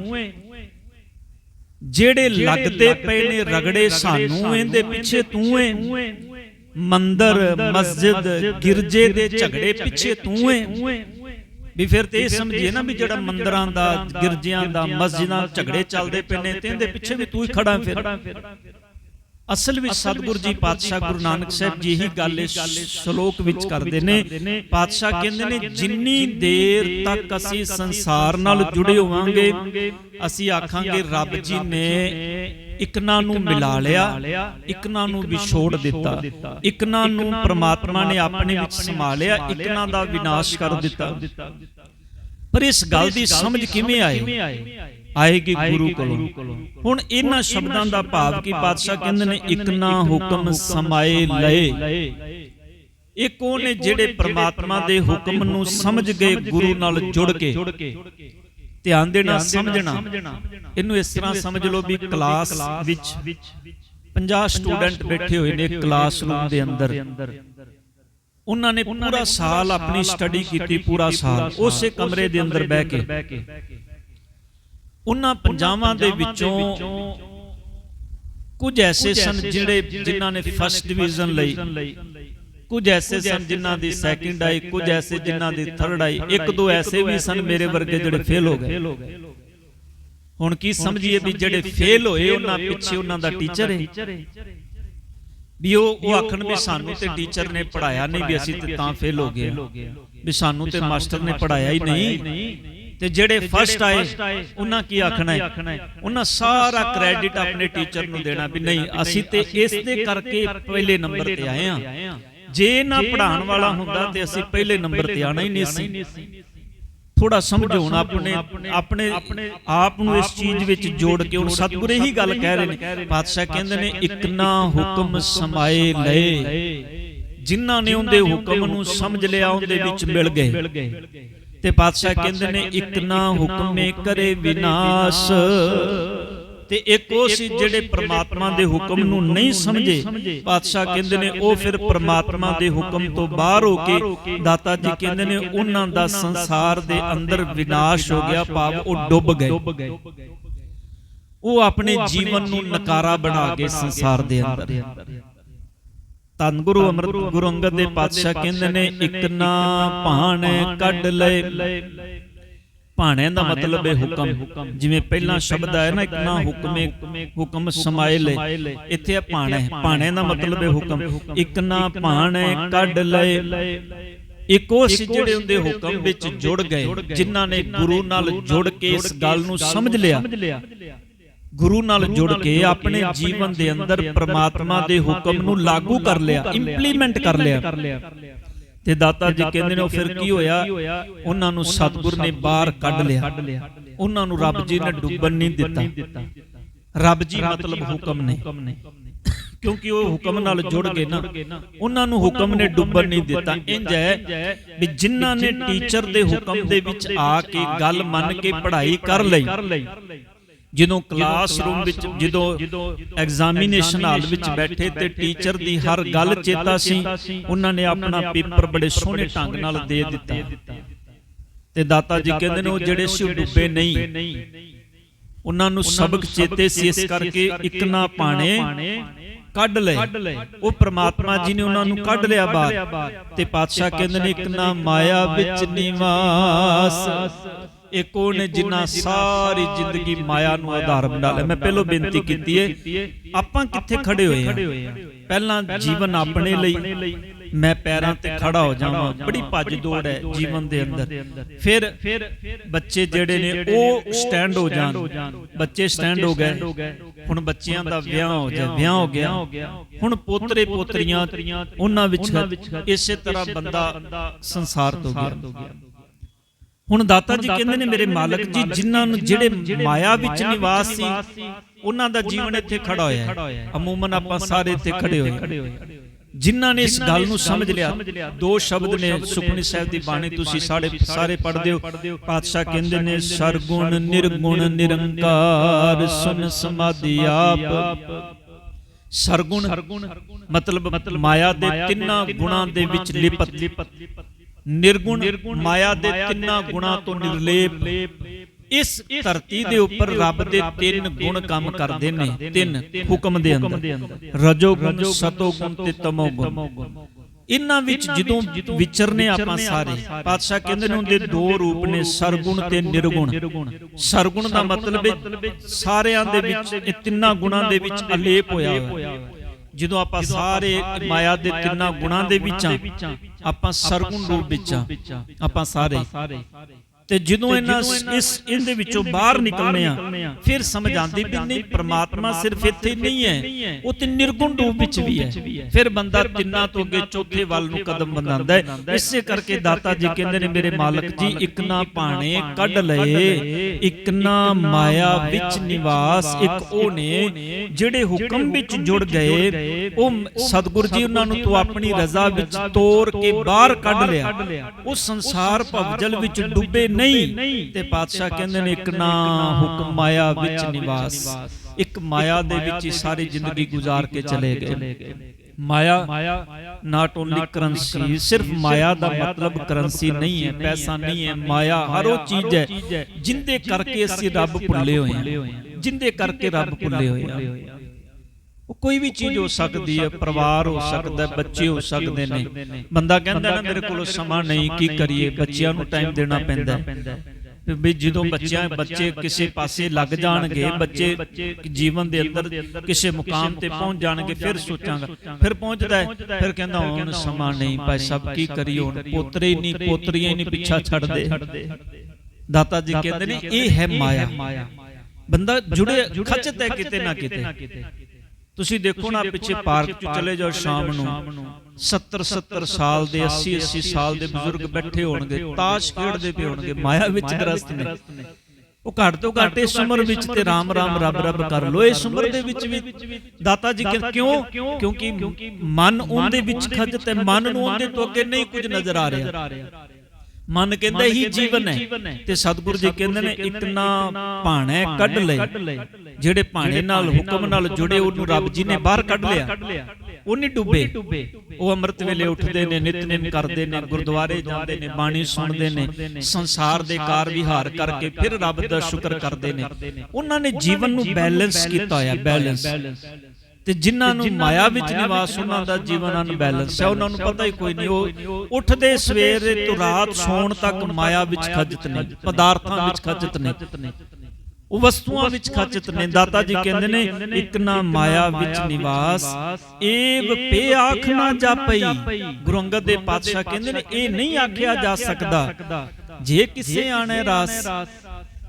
ਜਿਹੜੇ ਲੱਗਦੇ ਪਏ ਨੇ ਰਗੜੇ ਸਾਨੂੰ ਇਹਦੇ ਪਿੱਛੇ ਤੂੰ ਏ ਮੰਦਰ ਮਸਜਿਦ ਗਿਰਜੇ ਦੇ ਝਗੜੇ ਪਿੱਛੇ ਤੂੰ ਏ। ਵੀ ਫਿਰ ਤੇ ਇਹ ਸਮਝੀਏ ਨਾ ਵੀ ਜਿਹੜਾ ਮੰਦਰਾਂ ਦਾ ਗਿਰਜਿਆਂ ਦਾ ਮਸਜਿਦਾਂ ਝਗੜੇ ਚੱਲਦੇ ਪਏ ਨੇ ਤੇ ਇਹਦੇ ਪਿੱਛੇ ਵੀ ਤੂੰ ਹੀ ਖੜਾ ਫਿਰ। ਅਸਲ ਵਿੱਚ ਸਤਿਗੁਰੂ ਜੀ ਪਾਤਸ਼ਾਹ ਗੁਰੂ ਨਾਨਕ ਸਾਹਿਬ ਜੀ ਹੀ ਗੱਲ ਇਸ ਸ਼ਲੋਕ ਵਿੱਚ ਕਰਦੇ ਨੇ। ਪਾਤਸ਼ਾਹ ਕਹਿੰਦੇ ਨੇ ਜਿੰਨੀ ਦੇਰ ਤੱਕ ਅਸੀਂ ਸੰਸਾਰ ਨਾਲ ਜੁੜੇ ਹੋਵਾਂਗੇ ਅਸੀਂ ਆਖਾਂਗੇ ਰੱਬ ਜੀ ਨੇ ਇਕਨਾਂ ਨੂੰ ਮਿਲਾ ਲਿਆ ਇਕਨਾਂ ਨੂੰ ਵਿਛੋੜ ਦਿੱਤਾ ਇਕਨਾਂ ਨੂੰ ਪ੍ਰਮਾਤਮਾ ਨੇ ਆਪਣੇ ਵਿੱਚ ਸਮਾ ਲਿਆ ਇਕਨਾਂ ਦਾ ਵਿਨਾਸ਼ ਕਰ ਦਿੱਤਾ। ਪਰ ਇਸ ਗੱਲ ਦੀ ਸਮਝ ਕਿਵੇਂ ਆਏ? ਆਏਗੀ ਗੁਰੂ ਕੋਲੋਂ। ਹੁਣ ਇਹਨਾਂ ਸ਼ਬਦਾਂ ਦਾ ਭਾਵ ਕੀ ਪਾਤਸ਼ਾਹ ਕਹਿੰਦੇ ਨੇ ਇੱਕ ਨਾ ਹੁਕਮ ਸਮਾਏ ਲਏ। ਇੱਕ ਉਹ ਨੇ ਜਿਹੜੇ ਪ੍ਰਮਾਤਮਾ ਦੇ ਹੁਕਮ ਨੂੰ ਸਮਝ ਗਏ ਗੁਰੂ ਨਾਲ ਜੁੜ ਕੇ। ਧਿਆਨ ਦੇਣਾ ਸਮਝਣਾ। ਇਹਨੂੰ ਇਸ ਤਰ੍ਹਾਂ ਸਮਝ ਲਓ ਵੀ ਕਲਾਸ ਵਿੱਚ 50 ਸਟੂਡੈਂਟ ਬੈਠੇ ਹੋਏ ਨੇ ਕਲਾਸਰੂਮ ਦੇ ਅੰਦਰ। ਉਹਨਾਂ ਨੇ ਪੂਰਾ ਸਾਲ ਆਪਣੀ ਸਟੱਡੀ ਕੀਤੀ ਪੂਰਾ ਸਾਲ। ਉਸੇ ਕਮਰੇ ਦੇ ਅੰਦਰ ਬਹਿ ਕੇ। ਉਹਨਾਂ ਪੰਜਾਵਾਂ ਦੇ ਵਿੱਚੋਂ ਕੁਝ ਐਸੇ ਸਨ ਜਿਹੜੇ ਜਿਨ੍ਹਾਂ ਨੇ ਫਸਟ ਡਿਵੀਜ਼ਨ ਲਈ। ਕੁਝ ਐਸੇ ਸਨ ਜਿਨ੍ਹਾਂ ਦੀ ਸੈਕਿੰਡ ਆਈ ਕੁਝ ਐਸੇ ਜਿਨ੍ਹਾਂ ਦੀ ਥਰਡ ਆਈ। ਇੱਕ ਦੋ ਐਸੇ ਵੀ ਸਨ ਮੇਰੇ ਵਰਗੇ ਜਿਹੜੇ ਫੇਲ ਹੋ ਗਏ। ਹੁਣ ਕੀ ਸਮਝੀਏ ਵੀ ਜਿਹੜੇ ਫੇਲ ਹੋਏ ਉਹਨਾਂ ਪਿੱਛੇ ਉਹਨਾਂ ਦਾ ਟੀਚਰ ਹੈ ਵੀ ਉਹ ਉਹ ਆਖਣ ਵੀ ਸਾਨੂੰ ਤੇ ਟੀਚਰ ਨੇ ਪੜਾਇਆ ਨਹੀਂ ਵੀ ਅਸੀਂ ਤੇ ਤਾਂ ਫੇਲ ਹੋ ਗਏ ਵੀ ਸਾਨੂੰ ਤੇ ਮਾਸਟਰ ਨੇ ਪੜਾਇਆ ਹੀ ਨਹੀਂ। ਤੇ ਜਿਹੜੇ ਫਸਟ ਆਏ ਉਹਨਾਂ ਕੀ ਆਖਣਾ ਹੈ? ਉਹਨਾਂ ਸਾਰਾ ਕ੍ਰੈਡਿਟ ਆਪਣੇ ਟੀਚਰ ਨੂੰ ਦੇਣਾ ਵੀ ਨਹੀਂ ਅਸੀਂ ਤੇ ਇਸ ਦੇ ਕਰਕੇ ਪਹਿਲੇ ਨੰਬਰ ਤੇ ਆਏ ਆ ਜੇ ਨਾ ਪੜਾਉਣ ਵਾਲਾ ਹੁੰਦਾ ਤੇ ਅਸੀਂ ਪਹਿਲੇ ਨੰਬਰ ਤੇ ਆਣਾ ਹੀ ਨਹੀਂ ਸੀ। ਥੋੜਾ ਸਮਝੋ ਹੁਣ ਆਪਣੇ ਆਪਣੇ ਆਪ ਨੂੰ ਇਸ ਚੀਜ਼ ਵਿੱਚ ਜੋੜ ਕੇ ਹੁਣ ਸਤਿਗੁਰ ਇਹੀ ਗੱਲ ਕਹਿ ਰਹੇ ਨੇ। ਪਾਤਸ਼ਾਹ ਕਹਿੰਦੇ ਨੇ ਇੱਕ ਨਾ ਹੁਕਮ ਸਮਾਏ ਲਏ। ਜਿਨ੍ਹਾਂ ਨੇ ਉਹਦੇ ਹੁਕਮ ਨੂੰ ਸਮਝ ਲਿਆ ਉਹਦੇ ਵਿੱਚ ਮਿਲ ਗਏ। ਤੇ ਪਾਤਸ਼ਾਹ ਕਹਿੰਦੇ ਨੇ ਇੱਕ ਨਾ ਹੁਕਮੇ ਕਰੇ ਵਿਨਾਸ਼। ਤੇ ਇੱਕ ਉਹ ਸੀ ਜਿਹੜੇ ਪ੍ਰਮਾਤਮਾ ਦੇ ਹੁਕਮ ਨੂੰ ਨਹੀਂ ਸਮਝੇ। ਪਾਤਸ਼ਾਹ ਕਹਿੰਦੇ ਨੇ ਉਹ ਫਿਰ ਪ੍ਰਮਾਤਮਾ ਦੇ ਹੁਕਮ ਤੋਂ ਬਾਹਰ ਹੋ ਕੇ ਦਾਤਾ ਜੀ ਕਹਿੰਦੇ ਨੇ ਉਹਨਾਂ ਦਾ ਸੰਸਾਰ ਦੇ ਅੰਦਰ ਵਿਨਾਸ਼ ਹੋ ਗਿਆ ਭਾਵ ਉਹ ਡੁੱਬ ਗਏ। ਉਹ ਆਪਣੇ ਜੀਵਨ ਨੂੰ ਨਕਾਰਾ ਬਣਾ ਕੇ ਸੰਸਾਰ ਦੇ ਅੰਦਰ। ਤਨ ਗੁਰੂ ਅਮਰਤ ਗੁਰੂ ਅੰਗਦ ਦੇ ਪਾਤਸ਼ਾਹ ਕਹਿੰਦੇ ਨੇ ਇੱਕ ਨਾ ਭਾਣ ਕੱਢ ਲਏ ਭਾਣੇ ਦਾ ਮਤਲਬ ਹੈ ਹੁਕਮ। ਜਿਵੇਂ ਪਹਿਲਾਂ ਸ਼ਬਦ ਆਇਆ ਨਾ ਇੱਕ ਨਾ ਹੁਕਮੇ ਹੁਕਮ ਸਮਾਏ ਲੈ। ਇੱਥੇ ਆ ਭਾਣੇ। ਭਾਣੇ। ਦਾ ਮਤਲਬ ਹੈ ਹੁਕਮ। ਇੱਕ ਨਾ ਭਾਣੇ ਕੱਢ ਲਏ ਇੱਕ ਉਹ ਸੀ ਜਿਹੜੇ ਉਹਦੇ ਹੁਕਮ ਵਿੱਚ ਜੁੜ ਗਏ ਜਿਨ੍ਹਾਂ ਨੇ ਗੁਰੂ ਨਾਲ ਜੁੜ ਕੇ ਇਸ ਗੱਲ ਨੂੰ ਸਮਝ ਲਿਆ। ਗੁਰੂ ਨਾਲ ਜੁੜ ਕੇ ਆਪਣੇ ਜੀਵਨ ਦੇ ਅੰਦਰ ਪ੍ਰਮਾਤਮਾ ਦੇ ਹੁਕਮ ਨੂੰ ਲਾਗੂ ਕਰ ਲਿਆ ਇੰਪਲੀਮੈਂਟ ਕਰ ਲਿਆ। ਤੇ ਦਾਤਾ ਜੀ ਕਹਿੰਦੇ ਨੇ ਉਹ ਫਿਰ ਕੀ ਹੋਇਆ? ਉਹਨਾਂ ਨੂੰ ਸਤਿਗੁਰ ਨੇ ਬਾਹਰ ਕੱਢ ਲਿਆ। ਉਹਨਾਂ ਨੂੰ ਰੱਬ ਜੀ ਨੇ ਡੁੱਬਣ ਨਹੀਂ ਦਿੱਤਾ। ਰੱਬ ਜੀ ਮਤਲਬ ਹੁਕਮ ਨੇ। ਕਿਉਂਕਿ ਉਹ ਹੁਕਮ ਨਾਲ ਜੁੜ ਗਏ ਨਾ। ਉਹਨਾਂ ਨੂੰ ਹੁਕਮ ਨੇ ਡੁੱਬਣ ਨਹੀਂ ਦਿੱਤਾ। ਇੰਜ ਹੈ ਵੀ ਜਿਨ੍ਹਾਂ ਨੇ ਟੀਚਰ ਦੇ ਹੁਕਮ ਦੇ ਵਿੱਚ ਆ ਕੇ ਗੱਲ ਮੰਨ ਕੇ ਪੜ੍ਹਾਈ ਕਰ ਲਈ। ਜਦੋਂ ਕਲਾਸਰੂਮ ਵਿੱਚ ਜਦੋਂ ਐਗਜ਼ਾਮੀਨੇਸ਼ਨ ਹਾਲ ਵਿੱਚ ਬੈਠੇ ਤੇ ਟੀਚਰ ਦੀ ਹਰ ਗੱਲ ਚੇਤਾ ਸੀ ਉਹਨਾਂ ਨੇ ਆਪਣਾ ਪੇਪਰ ਬੜੇ ਸੋਹਣੇ ਢੰਗ ਨਾਲ ਦੇ ਦਿੱਤਾ। ਤੇ ਦਾਤਾ ਜੀ ਕਹਿੰਦੇ ਨੇ ਉਹ ਜਿਹੜੇ ਸੀ ਡੁੱਬੇ ਨਹੀਂ। ਉਹਨਾਂ ਨੂੰ ਸਬਕ ਚੇਤੇ ਸੀ ਇਸ ਕਰਕੇ ਇੱਕ ਨਾ ਪਾਣੇ ਕੱਢ ਲਏ। ਉਹ ਪ੍ਰਮਾਤਮਾ ਜੀ ਨੇ ਉਹਨਾਂ ਨੂੰ ਕੱਢ ਲਿਆ ਬਾਹਰ ਤੇ ਪਾਤਸ਼ਾਹ ਕਹਿੰਦੇ ਨੇ ਇੱਕ ਨਾ ਮਾਇਆ ਵਿੱਚ ਨਿਵਾਸ। ਇੱਕ ਉਹ ਨੇ ਜਿਨ੍ਹਾਂ ਸਾਰੀ ਜ਼ਿੰਦਗੀ ਮਾਇਆ ਨੂੰ ਆਧਾਰ ਬਣਾ ਲਿਆ। ਮੈਂ ਪਹਿਲਾਂ ਬੇਨਤੀ ਕੀਤੀ ਹੈ ਆਪਾਂ ਕਿੱਥੇ ਖੜੇ ਹੋਏ ਆ ਪਹਿਲਾਂ ਜੀਵਨ ਆਪਣੇ ਲਈ ਮੈਂ ਪੈਰਾਂ ਤੇ ਖੜਾ ਹੋ ਜਾਵਾਂ। ਬੜੀ ਭੱਜ ਦੌੜ ਹੈ ਜੀਵਨ ਦੇ ਅੰਦਰ। ਫਿਰ ਬੱਚੇ ਜਿਹੜੇ ਨੇ ਉਹ ਸਟੈਂਡ ਹੋ ਜਾਣ। ਬੱਚੇ ਸਟੈਂਡ ਹੋ ਗਏ। ਹੁਣ ਬੱਚਿਆਂ ਦਾ ਵਿਆਹ ਹੋ ਜਾ ਵਿਆਹ ਹੋ ਗਿਆ ਹੁਣ ਪੋਤਰੇ ਪੋਤਰੀਆਂ ਉਹਨਾਂ ਵਿੱਚ ਇਸੇ ਤਰ੍ਹਾਂ ਬੰਦਾ ਸੰਸਾਰ ਤੋਂ ਗਿਆ। ਹੁਣ ਦਾਤਾ ਜੀ ਕਹਿੰਦੇ ਨੇ ਮੇਰੇ ਮਾਲਕ ਜੀ ਜਿਨ੍ਹਾਂ ਨੂੰ ਜਿਹੜੇ ਮਾਇਆ ਵਿੱਚ ਨਿਵਾਸ ਸੀ ਉਹਨਾਂ ਦਾ ਜੀਵਨ ਇੱਥੇ ਖੜਾ ਹੋਇਆ ਹੈ। ਅਮੂਮਨ ਆਪਾਂ ਸਾਰੇ ਇੱਥੇ ਖੜੇ ਹੋਏ ਜਿਨ੍ਹਾਂ ਨੇ ਇਸ ਗੱਲ ਨੂੰ ਸਮਝ ਲਿਆ ਦੋ ਸ਼ਬਦ ਨੇ ਸੁਖਮਨੀ ਸਾਹਿਬ ਦੀ ਬਾਣੀ ਤੁਸੀਂ ਸਾਰੇ ਸਾਰੇ ਪੜ੍ਹਦੇ ਹੋ। ਪਾਤਸ਼ਾਹ ਕਹਿੰਦੇ ਨੇ ਸਰਗੁਣ ਨਿਰਗੁਣ ਨਿਰੰਕਾਰ ਸੁਨ ਸਮਾਧੀ ਆਪ। ਸਰਗੁਣ ਮਤਲਬ ਮਾਇਆ ਦੇ ਤਿੰਨਾਂ ਗੁਣਾਂ ਦੇ ਵਿੱਚ ਲਿਪਤ। ਨਿਰਗੁਣ ਮਾਇਆ ਦੇ ਤਿੰਨਾਂ ਗੁਣਾਂ ਤੋਂ ਨਿਰਲੇਪ। ਇਸ ਧਰਤੀ ਦੇ ਉੱਪਰ ਰੱਬ ਦੇ ਤਿੰਨ ਗੁਣ ਕੰਮ ਕਰਦੇ ਨੇ। ਤਿੰਨ ਹੁਕਮ ਦੇ ਅੰਦਰ। ਰਜੋ ਗੁਣ ਸਤੋ ਗੁਣ ਤੇ ਤਮੋ ਗੁਣ। ਇਹਨਾਂ ਵਿੱਚ ਜਦੋਂ ਵਿਚਰਨੇ ਆਪਾਂ ਸਾਰੇ ਪਾਤਸ਼ਾਹ ਕਹਿੰਦੇ ਨੇ ਉਹਦੇ ਦੋ ਰੂਪ ਨੇ ਸਰਗੁਣ ਤੇ ਨਿਰਗੁਣ। ਸਰਗੁਣ ਦਾ ਮਤਲਬ ਹੈ ਸਾਰਿਆਂ ਦੇ ਵਿੱਚ ਇਹ ਤਿੰਨਾਂ ਗੁਣਾਂ ਦੇ ਵਿੱਚ ਅਲੇਪ ਹੋਇਆ ਹੋਇਆ। ਜਦੋਂ ਆਪਾਂ ਸਾਰੇ ਮਾਇਆ ਦੇ ਤਿੰਨਾਂ ਗੁਣਾਂ ਦੇ ਵਿੱਚ ਆਪਾਂ ਸਰਗੁਣ ਰੂਪ ਵਿੱਚ ਆਪਾਂ ਸਾਰੇ ਤੇ ਜਦੋਂ ਇਹਨਾਂ ਇਸ ਇਹਦੇ ਵਿੱਚੋਂ ਬਾਹਰ ਨਿਕਲਨੇ ਆ ਫਿਰ ਸਮਝ ਆਉਂਦੀ ਵੀ ਨਹੀਂ ਪ੍ਰਮਾਤਮਾ ਸਿਰਫ ਇੱਥੇ ਨਹੀਂ ਹੈ। ਉਹ ਤੇ ਨਿਰਗੁਣ ਰੂਪ ਵਿੱਚ ਵੀ ਹੈ। ਫਿਰ ਬੰਦਾ ਤਿੰਨਾਂ ਤੋਂ ਅੱਗੇ ਚੌਥੇ ਵੱਲ ਨੂੰ ਕਦਮ ਹੈ। ਇਸੇ ਕਰਕੇ ਦਾਤਾ ਜੀ ਕਹਿੰਦੇ ਨੇ ਮੇਰੇ ਮਾਲਕ ਜੀ ਇੱਕ ਨਾ ਭਾਣੇ ਕੱਢ ਲਏ ਇੱਕ ਨਾ ਮਾਇਆ ਵਿੱਚ ਨਿਵਾਸ ਇੱਕ ਉਹ ਨੇ ਜਿਹੜੇ ਹੁਕਮ ਵਿੱਚ ਜੁੜ ਗਏ ਉਹ ਸਤਿਗੁਰੂ ਜੀ ਉਹਨਾਂ ਨੂੰ ਤੂੰ ਆਪਣੀ ਰਜ਼ਾ ਵਿੱਚ ਤੋੜ ਕੇ ਬਾਹਰ ਕੱਢ ਲਿਆ। ਉਹ ਸੰਸਾਰ ਭਵਜਲ ਵਿੱਚ ਡੁੱਬੇ ਨਹੀਂ। ਤੇ ਪਾਤਸ਼ਾਹ ਕਹਿੰਦੇ ਨੇ ਇੱਕ ਨਾ ਹੁਕਮ ਮਾਇਆ ਵਿੱਚ ਨਿਵਾਸ। ਇੱਕ ਮਾਇਆ ਦੇ ਵਿੱਚ ਹੀ ਸਾਰੀ ਜ਼ਿੰਦਗੀ ਗੁਜ਼ਾਰ ਕੇ ਚਲੇ ਗਏ। ਮਾਇਆ ਨਾਟ ਓਨਲੀ ਕਰੰਸੀ ਸਿਰਫ ਮਾਇਆ ਦਾ ਮਤਲਬ ਕਰੰਸੀ ਨਹੀਂ ਹੈ ਪੈਸਾ ਨਹੀਂ ਹੈ ਮਾਇਆ ਹਰ ਉਹ ਚੀਜ਼ ਹੈ ਜਿੰਦੇ ਕਰਕੇ ਅਸੀਂ ਰੱਬ ਭੁੱਲੇ ਹੋਏ ਹਾਂ। ਜਿੰਦੇ ਕਰਕੇ ਰੱਬ ਭੁੱਲੇ ਹੋਏ ਆ ਉਹ ਕੋਈ ਵੀ ਚੀਜ਼ ਹੋ ਸਕਦੀ ਹੈ ਪਰਿਵਾਰ ਹੋ ਸਕਦਾ ਬੱਚੇ ਹੋ ਸਕਦੇ ਨੇ। ਬੰਦਾ ਕਹਿੰਦਾ ਨਾ ਮੇਰੇ ਕੋਲ ਸਮਾਂ ਨਹੀਂ ਕੀ ਕਰੀਏ ਬੱਚਿਆਂ ਨੂੰ ਟਾਈਮ ਦੇਣਾ ਪੈਂਦਾ ਵੀ ਜਦੋਂ ਬੱਚਿਆਂ ਬੱਚੇ ਕਿਸੇ ਪਾਸੇ ਲੱਗ ਜਾਣਗੇ ਬੱਚੇ ਜੀਵਨ ਦੇ ਅੰਦਰ ਕਿਸੇ ਮੁਕਾਮ ਤੇ ਪਹੁੰਚ ਜਾਣਗੇ ਫਿਰ ਸੋਚਾਂਗਾ। ਫਿਰ ਪਹੁੰਚਦਾ ਹੈ ਫਿਰ ਕਹਿੰਦਾ ਹੁਣ ਸਮਾਂ ਨਹੀਂ ਭਾਈ ਸਭ ਕੀ ਕਰੀਏ ਹੁਣ ਪੋਤਰੇ ਨਹੀਂ ਪੋਤਰੀਆਂ ਹੀ ਨਹੀਂ ਪਿੱਛਾ ਛੱਡਦੇ। ਦਾਤਾ ਜੀ ਕਹਿੰਦੇ ਨੇ ਇਹ ਹੈ ਮਾਇਆ। ਬੰਦਾ ਜੁੜੇ ਖਚਤ ਹੈ ਕਿਤੇ ਨਾ ਕਿਤੇ ਤੁਸੀਂ ਦੇਖੋ ਨਾ ਪਿੱਛੇ ਪਾਰਕ 'ਚ ਚਲੇ ਜਾਓ ਸ਼ਾਮ ਨੂੰ। 70 70 ਸਾਲ ਦੇ 80 80 ਸਾਲ ਦੇ ਬਜ਼ੁਰਗ ਬੈਠੇ ਹੋਣਗੇ ਤਾਸ਼ ਖੇਡਦੇ ਪਏ ਹੋਣਗੇ ਮਾਇਆ ਵਿੱਚ ਗ੍ਰਸਤ ਨੇ। ਉਹ ਘੱਟ ਤੋਂ ਘੱਟ ਇਸ ਉਮਰ ਵਿੱਚ ਤੇ ਰਾਮ ਰਾਮ ਰੱਬ ਰੱਬ ਕਰ ਲੋ ਇਸ ਉਮਰ ਦੇ ਵਿੱਚ ਵੀ ਦਾਤਾ ਜੀ ਕਿਉਂ? ਕਿਉਂਕਿ ਮਨ ਉਹਦੇ ਵਿੱਚ ਖਜਤ ਹੈ ਮਨ ਨੂੰ ਉਹਦੇ ਤੋਂ ਅੱਗੇ ਨਹੀਂ ਕੁਝ ਨਜ਼ਰ ਆ ਰਿਹਾ। ਮਨ ਕਹਿੰਦਾ ਹੀ ਜੀਵਨ ਹੈ। ਤੇ ਸਤਿਗੁਰੂ ਜੀ ਕਹਿੰਦੇ ਨੇ ਇੱਕ ਨਾ ਭਾਣੇ ਕੱਢ ਲਏ। ਜਿਹੜੇ ਭਾਣੇ ਨਾਲ ਹੁਕਮ ਨਾਲ ਜੁੜੇ ਉਹਨੂੰ ਰੱਬ ਜੀ ਨੇ ਬਾਹਰ ਕੱਢ ਲਿਆ। ਉਹ ਨਹੀਂ ਡੁੱਬੇ। ਉਹ ਅੰਮ੍ਰਿਤ ਵੇਲੇ ਉੱਠਦੇ ਨੇ ਨਿਤਨੇਮ ਕਰਦੇ ਨੇ ਗੁਰਦੁਆਰੇ ਜਾਂਦੇ ਨੇ ਬਾਣੀ ਸੁਣਦੇ ਨੇ ਸੰਸਾਰ ਦੇ ਕਾਰ ਵਿਹਾਰ ਕਰਕੇ ਫਿਰ ਰੱਬ ਦਾ ਸ਼ੁਕਰ ਕਰਦੇ ਨੇ। ਉਹਨਾਂ ਨੇ ਜੀਵਨ ਨੂੰ ਬੈਲੈਂਸ ਕੀਤਾ ਹੋਇਆ ਬੈਲੈਂਸ। ਤੇ ਜਿਨ੍ਹਾਂ ਨੂੰ ਮਾਇਆ ਵਿੱਚ ਨਿਵਾਸ ਉਹਨਾਂ ਦਾ ਜੀਵਨ ਅਨਬੈਲੈਂਸ ਹੈ। ਉਹਨਾਂ ਨੂੰ ਪਤਾ ਹੀ ਕੋਈ ਨਹੀਂ ਉਹ ਉੱਠਦੇ ਸਵੇਰੇ ਤੋਂ ਰਾਤ ਸੌਣ ਤੱਕ ਮਾਇਆ ਵਿੱਚ ਖਜਤ ਨੇ ਪਦਾਰਥਾਂ ਵਿੱਚ ਖਜਤ ਨੇ ਉਹ ਵਸਤੂਆਂ ਵਿੱਚ ਖਚਤ ਨੇ ਦਾਤਾ ਜੀ ਕਹਿੰਦੇ ਨੇ ਇੱਕ ਨਾ ਮਾਇਆ ਵਿੱਚ ਨਿਵਾਸ। ਏਵ ਪੇ ਆਖ ਨਾ ਜਾਪਈ। ਗੁਰੂ ਅੰਗਦ ਦੇ ਪਾਤਸ਼ਾਹ ਕਹਿੰਦੇ ਨੇ ਇਹ ਨਹੀਂ ਆਖਿਆ ਜਾ ਸਕਦਾ। ਜੇ ਕਿਸੇ ਆਣੇ ਰਾਸ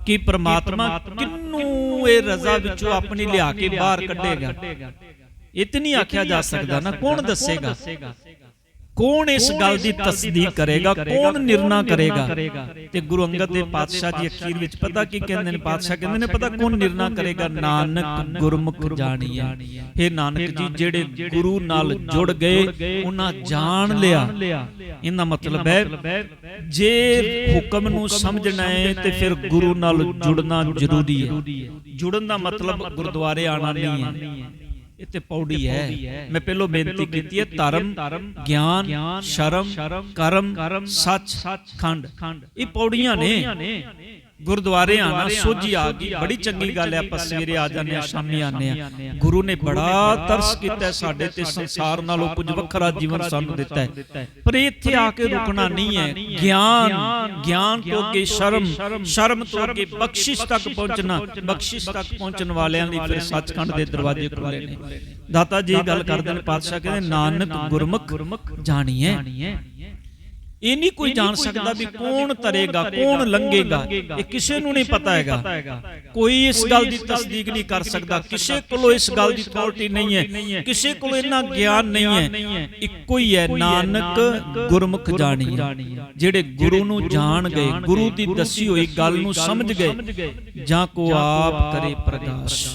ਕਿ ਪ੍ਰਮਾਤਮਾ ਕਿੰਨੂੰ ਇਹ ਰਜ਼ਾ ਵਿੱਚੋਂ ਆਪਣੀ ਲਿਆ ਕੇ ਬਾਹਰ ਕੱਢੇਗਾ? ਨਹੀਂ ਆਖਿਆ ਜਾ ਸਕਦਾ ਨਾ ਕੌਣ ਦੱਸੇਗਾ? ਕੌਣ ਇਸ ਗੱਲ ਦੀ ਤਸਦੀਕ ਕਰੇਗਾ? ਕੌਣ ਨਿਰਣਾ ਕਰੇਗਾ? ਤੇ ਗੁਰੂ ਅੰਗਦ ਦੇ ਪਾਤਸ਼ਾਹ ਜੀ ਅਖੀਰ ਵਿੱਚ ਪਤਾ ਕੀ ਕਹਿੰਦੇ ਨੇ? ਪਾਤਸ਼ਾਹ ਕਹਿੰਦੇ ਨੇ ਪਤਾ ਕੌਣ ਨਿਰਣਾ ਕਰੇਗਾ? ਨਾਨਕ ਗੁਰਮੁਖ ਜਾਣੀਏ ਇਹ ਨਾਨਕ ਜੀ ਜਿਹੜੇ ਗੁਰੂ ਨਾਲ ਜੁੜ ਗਏ ਉਹਨਾਂ ਜਾਣ ਲਿਆ। ਇਹਦਾ ਮਤਲਬ ਹੈ ਜੇ ਹੁਕਮ ਨੂੰ ਸਮਝਣਾ ਹੈ ਤੇ ਫਿਰ ਗੁਰੂ ਨਾਲ ਜੁੜਨਾ ਜ਼ਰੂਰੀ ਹੈ। ਜੁੜਨ ਦਾ ਮਤਲਬ ਗੁਰਦੁਆਰੇ ਆਣਾ ਨਹੀਂ ਹੈ। ਇਹ ਤੇ ਪੌੜੀ ਹੈ। ਮੈਂ ਪਹਿਲਾਂ ਬੇਨਤੀ ਕੀਤੀ ਹੈ ਧਰਮ ਗਿਆਨ ਸ਼ਰਮ ਕਰਮ ਸੱਚ ਖੰਡ। ਇਹ ਪੌੜੀਆਂ ਨੇ। ਗੁਰਦੁਆਰੇ ਆਣਾ ਸੋਝੀ ਆ ਗਈ ਬੜੀ ਚੰਗੀ ਗੱਲ ਹੈ ਆਪਾਂ ਸਵੇਰੇ ਆ ਜਾਂਦੇ ਆ ਸ਼ਾਮੀ ਆਨੇ ਆ ਗੁਰੂ ਨੇ ਬੜਾ ਤਰਸ ਕੀਤਾ ਸਾਡੇ ਤੇ ਸੰਸਾਰ ਨਾਲੋਂ ਕੁਝ ਵੱਖਰਾ ਜੀਵਨ ਸਾਨੂੰ ਦਿੱਤਾ ਹੈ। ਪਰ ਇੱਥੇ ਆ ਕੇ ਰੁਕਣਾ ਨਹੀਂ ਹੈ। ਗਿਆਨ ਗਿਆਨ ਤੋਂ ਅੱਗੇ ਸ਼ਰਮ ਸ਼ਰਮ ਤੋਂ ਅੱਗੇ ਬਖਸ਼ਿਸ਼ ਤੱਕ ਪਹੁੰਚਣਾ ਬਖਸ਼ਿਸ਼ ਤੱਕ ਪਹੁੰਚਣ ਵਾਲਿਆਂ ਲਈ ਫਿਰ ਸੱਚਖੰਡ ਦੇ ਦਰਵਾਜ਼ੇ ਖੁੱਲੇ ਨੇ। ਦਾਤਾ ਜੀ ਗੱਲ ਕਰਦੇ ਨੇ ਪਾਤਸ਼ਾਹ ਕਹਿੰਦੇ ਨਾਨਕ ਗੁਰਮੁਖ ਜਾਣੀਏ ਇਹ ਨਹੀਂ ਕੋਈ ਜਾਣ ਸਕਦਾ ਵੀ ਕੌਣ ਤਰੇਗਾ ਕੌਣ ਲੰਘੇਗਾ। ਇਹ ਕਿਸੇ ਨੂੰ ਨਹੀਂ ਪਤਾ ਹੈਗਾ। ਕੋਈ ਇਸ ਗੱਲ ਦੀ ਤਸਦੀਕ ਨਹੀਂ ਕਰ ਸਕਦਾ। ਕਿਸੇ ਕੋਲੋਂ ਇਸ ਗੱਲ ਦੀ ਅਥਾਰਟੀ ਨਹੀਂ ਹੈ। ਕਿਸੇ ਕੋਲ ਇੰਨਾ ਗਿਆਨ ਨਹੀਂ ਹੈ ਇੱਕੋ ਹੀ ਹੈ ਨਾਨਕ ਗੁਰਮੁਖ ਜਾਣੀਏ ਜਿਹੜੇ ਗੁਰੂ ਨੂੰ ਜਾਣ ਗਏ ਗੁਰੂ ਦੀ ਦੱਸੀ ਹੋਈ ਗੱਲ ਨੂੰ ਸਮਝ ਗਏ ਜਾਂ ਕੋ ਆਪ ਕਰੇ ਪ੍ਰਕਾਸ਼।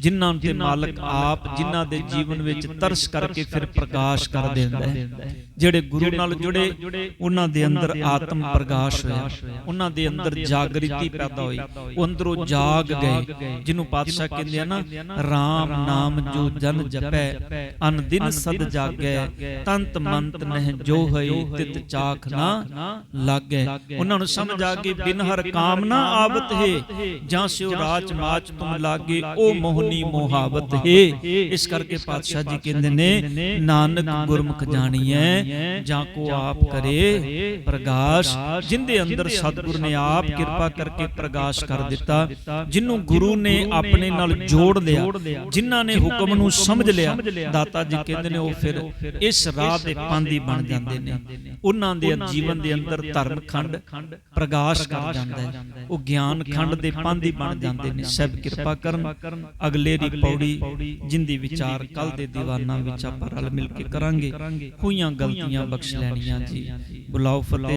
ਜਿਨ੍ਹਾਂ ਤੇ ਮਾਲਕ ਆਪ ਜਿਨ੍ਹਾਂ ਦੇ ਜੀਵਨ ਵਿੱਚ ਤਰਸ ਕਰਕੇ ਫਿਰ ਪ੍ਰਕਾਸ਼ ਕਰ ਦਿੰਦਾ ਹੈ। ਜਿਹੜੇ ਗੁਰੂ ਨਾਲ ਜੁੜੇ ਉਹਨਾਂ ਦੇ ਅੰਦਰ ਆਤਮ ਪ੍ਰਕਾਸ਼ ਹੋਇਆ। ਉਹਨਾਂ ਦੇ ਅੰਦਰ ਜਾਗਰਿਤੀ ਪੈਦਾ ਹੋਈ। ਉਹ ਅੰਦਰੋਂ ਜਾਗ ਗਏ। ਜਿਹਨੂੰ ਪਾਤਸ਼ਾਹ ਕਹਿੰਦੇ ਆ ਨਾ RAM ਨਾਮ ਜੋ ਜਨ ਜਪੈ ਅਨ ਦਿਨ ਸਦ ਜਾਗੈ ਤੰਤ ਮੰਤ ਨਹਿ ਜੋ ਹੈ ਤਿਤ ਚਾਖ ਨਾ ਲਾਗੈ। ਉਹਨਾਂ ਨੂੰ ਸਮਝ ਆ ਗਈ ਬਿਨ ਹਰ ਕਾਮ ਨਾ ਆਵਤ ਹੈ। ਜਾਂ ਸਿਓ ਰਾਚ ਮਾਚ ਤੁਮ ਲਾਗੇ ਉਹ ਮੋਹਨੀ ਮੋਹਾਵਤ ਹੈ। ਇਸ ਕਰਕੇ ਪਾਤਸ਼ਾਹ ਜੀ ਕਹਿੰਦੇ ਨੇ ਨਾਨਕ ਗੁਰਮੁਖ ਜਾਣੀਐ ਜਾਂ ਕੋ ਆਪ ਕਰੇ ਪ੍ਰਗਾਸ਼ ਜਿੰਦੇ ਅੰਦਰ ਸਤਿਗੁਰ ਨੇ ਆਪ ਕਿਰਪਾ ਕਰਕੇ ਪ੍ਰਗਾਸ਼ ਕਰ ਦਿੱਤਾ ਜਿਹਨੂੰ ਗੁਰੂ ਨੇ ਆਪਣੇ ਨਾਲ ਜੋੜ ਲਿਆ ਜਿਨ੍ਹਾਂ ਨੇ ਹੁਕਮ ਨੂੰ ਸਮਝ ਲਿਆ ਦਾਤਾ ਜੀ ਕਹਿੰਦੇ ਨੇ ਉਹ ਫਿਰ ਇਸ ਰਾਹ ਦੇ ਪਾਂਦੀ ਬਣ ਜਾਂਦੇ ਨੇ। ਉਹਨਾਂ ਦੇ ਜੀਵਨ ਦੇ ਅੰਦਰ ਧਰਮ ਖੰਡ ਪ੍ਰਗਾਸ਼ ਕਰ ਜਾਂਦਾ ਹੈ। ਉਹ ਗਿਆਨ ਖੰਡ ਦੇ ਪਾਂਦੀ ਬਣ ਜਾਂਦੇ ਨੇ। ਸਭ ਕਿਰਪਾ ਕਰਨ ਅਗਲੇ ਦੀ ਪੌੜੀ ਜਿੰਦੀ ਵਿਚਾਰ ਕੱਲ ਦੇ ਦੀਵਾਨਾਂ ਵਿੱਚ ਆਪਾਂ ਰਲ ਮਿਲ ਕੇ ਕਰਾਂਗੇ ਹੋਈਆਂ ਗਲਤੀਆਂ ਬਖਸ਼ ਲੈਣੀਆਂ ਜੀ। ਬੁਲਾਓ ਫਤਿਹ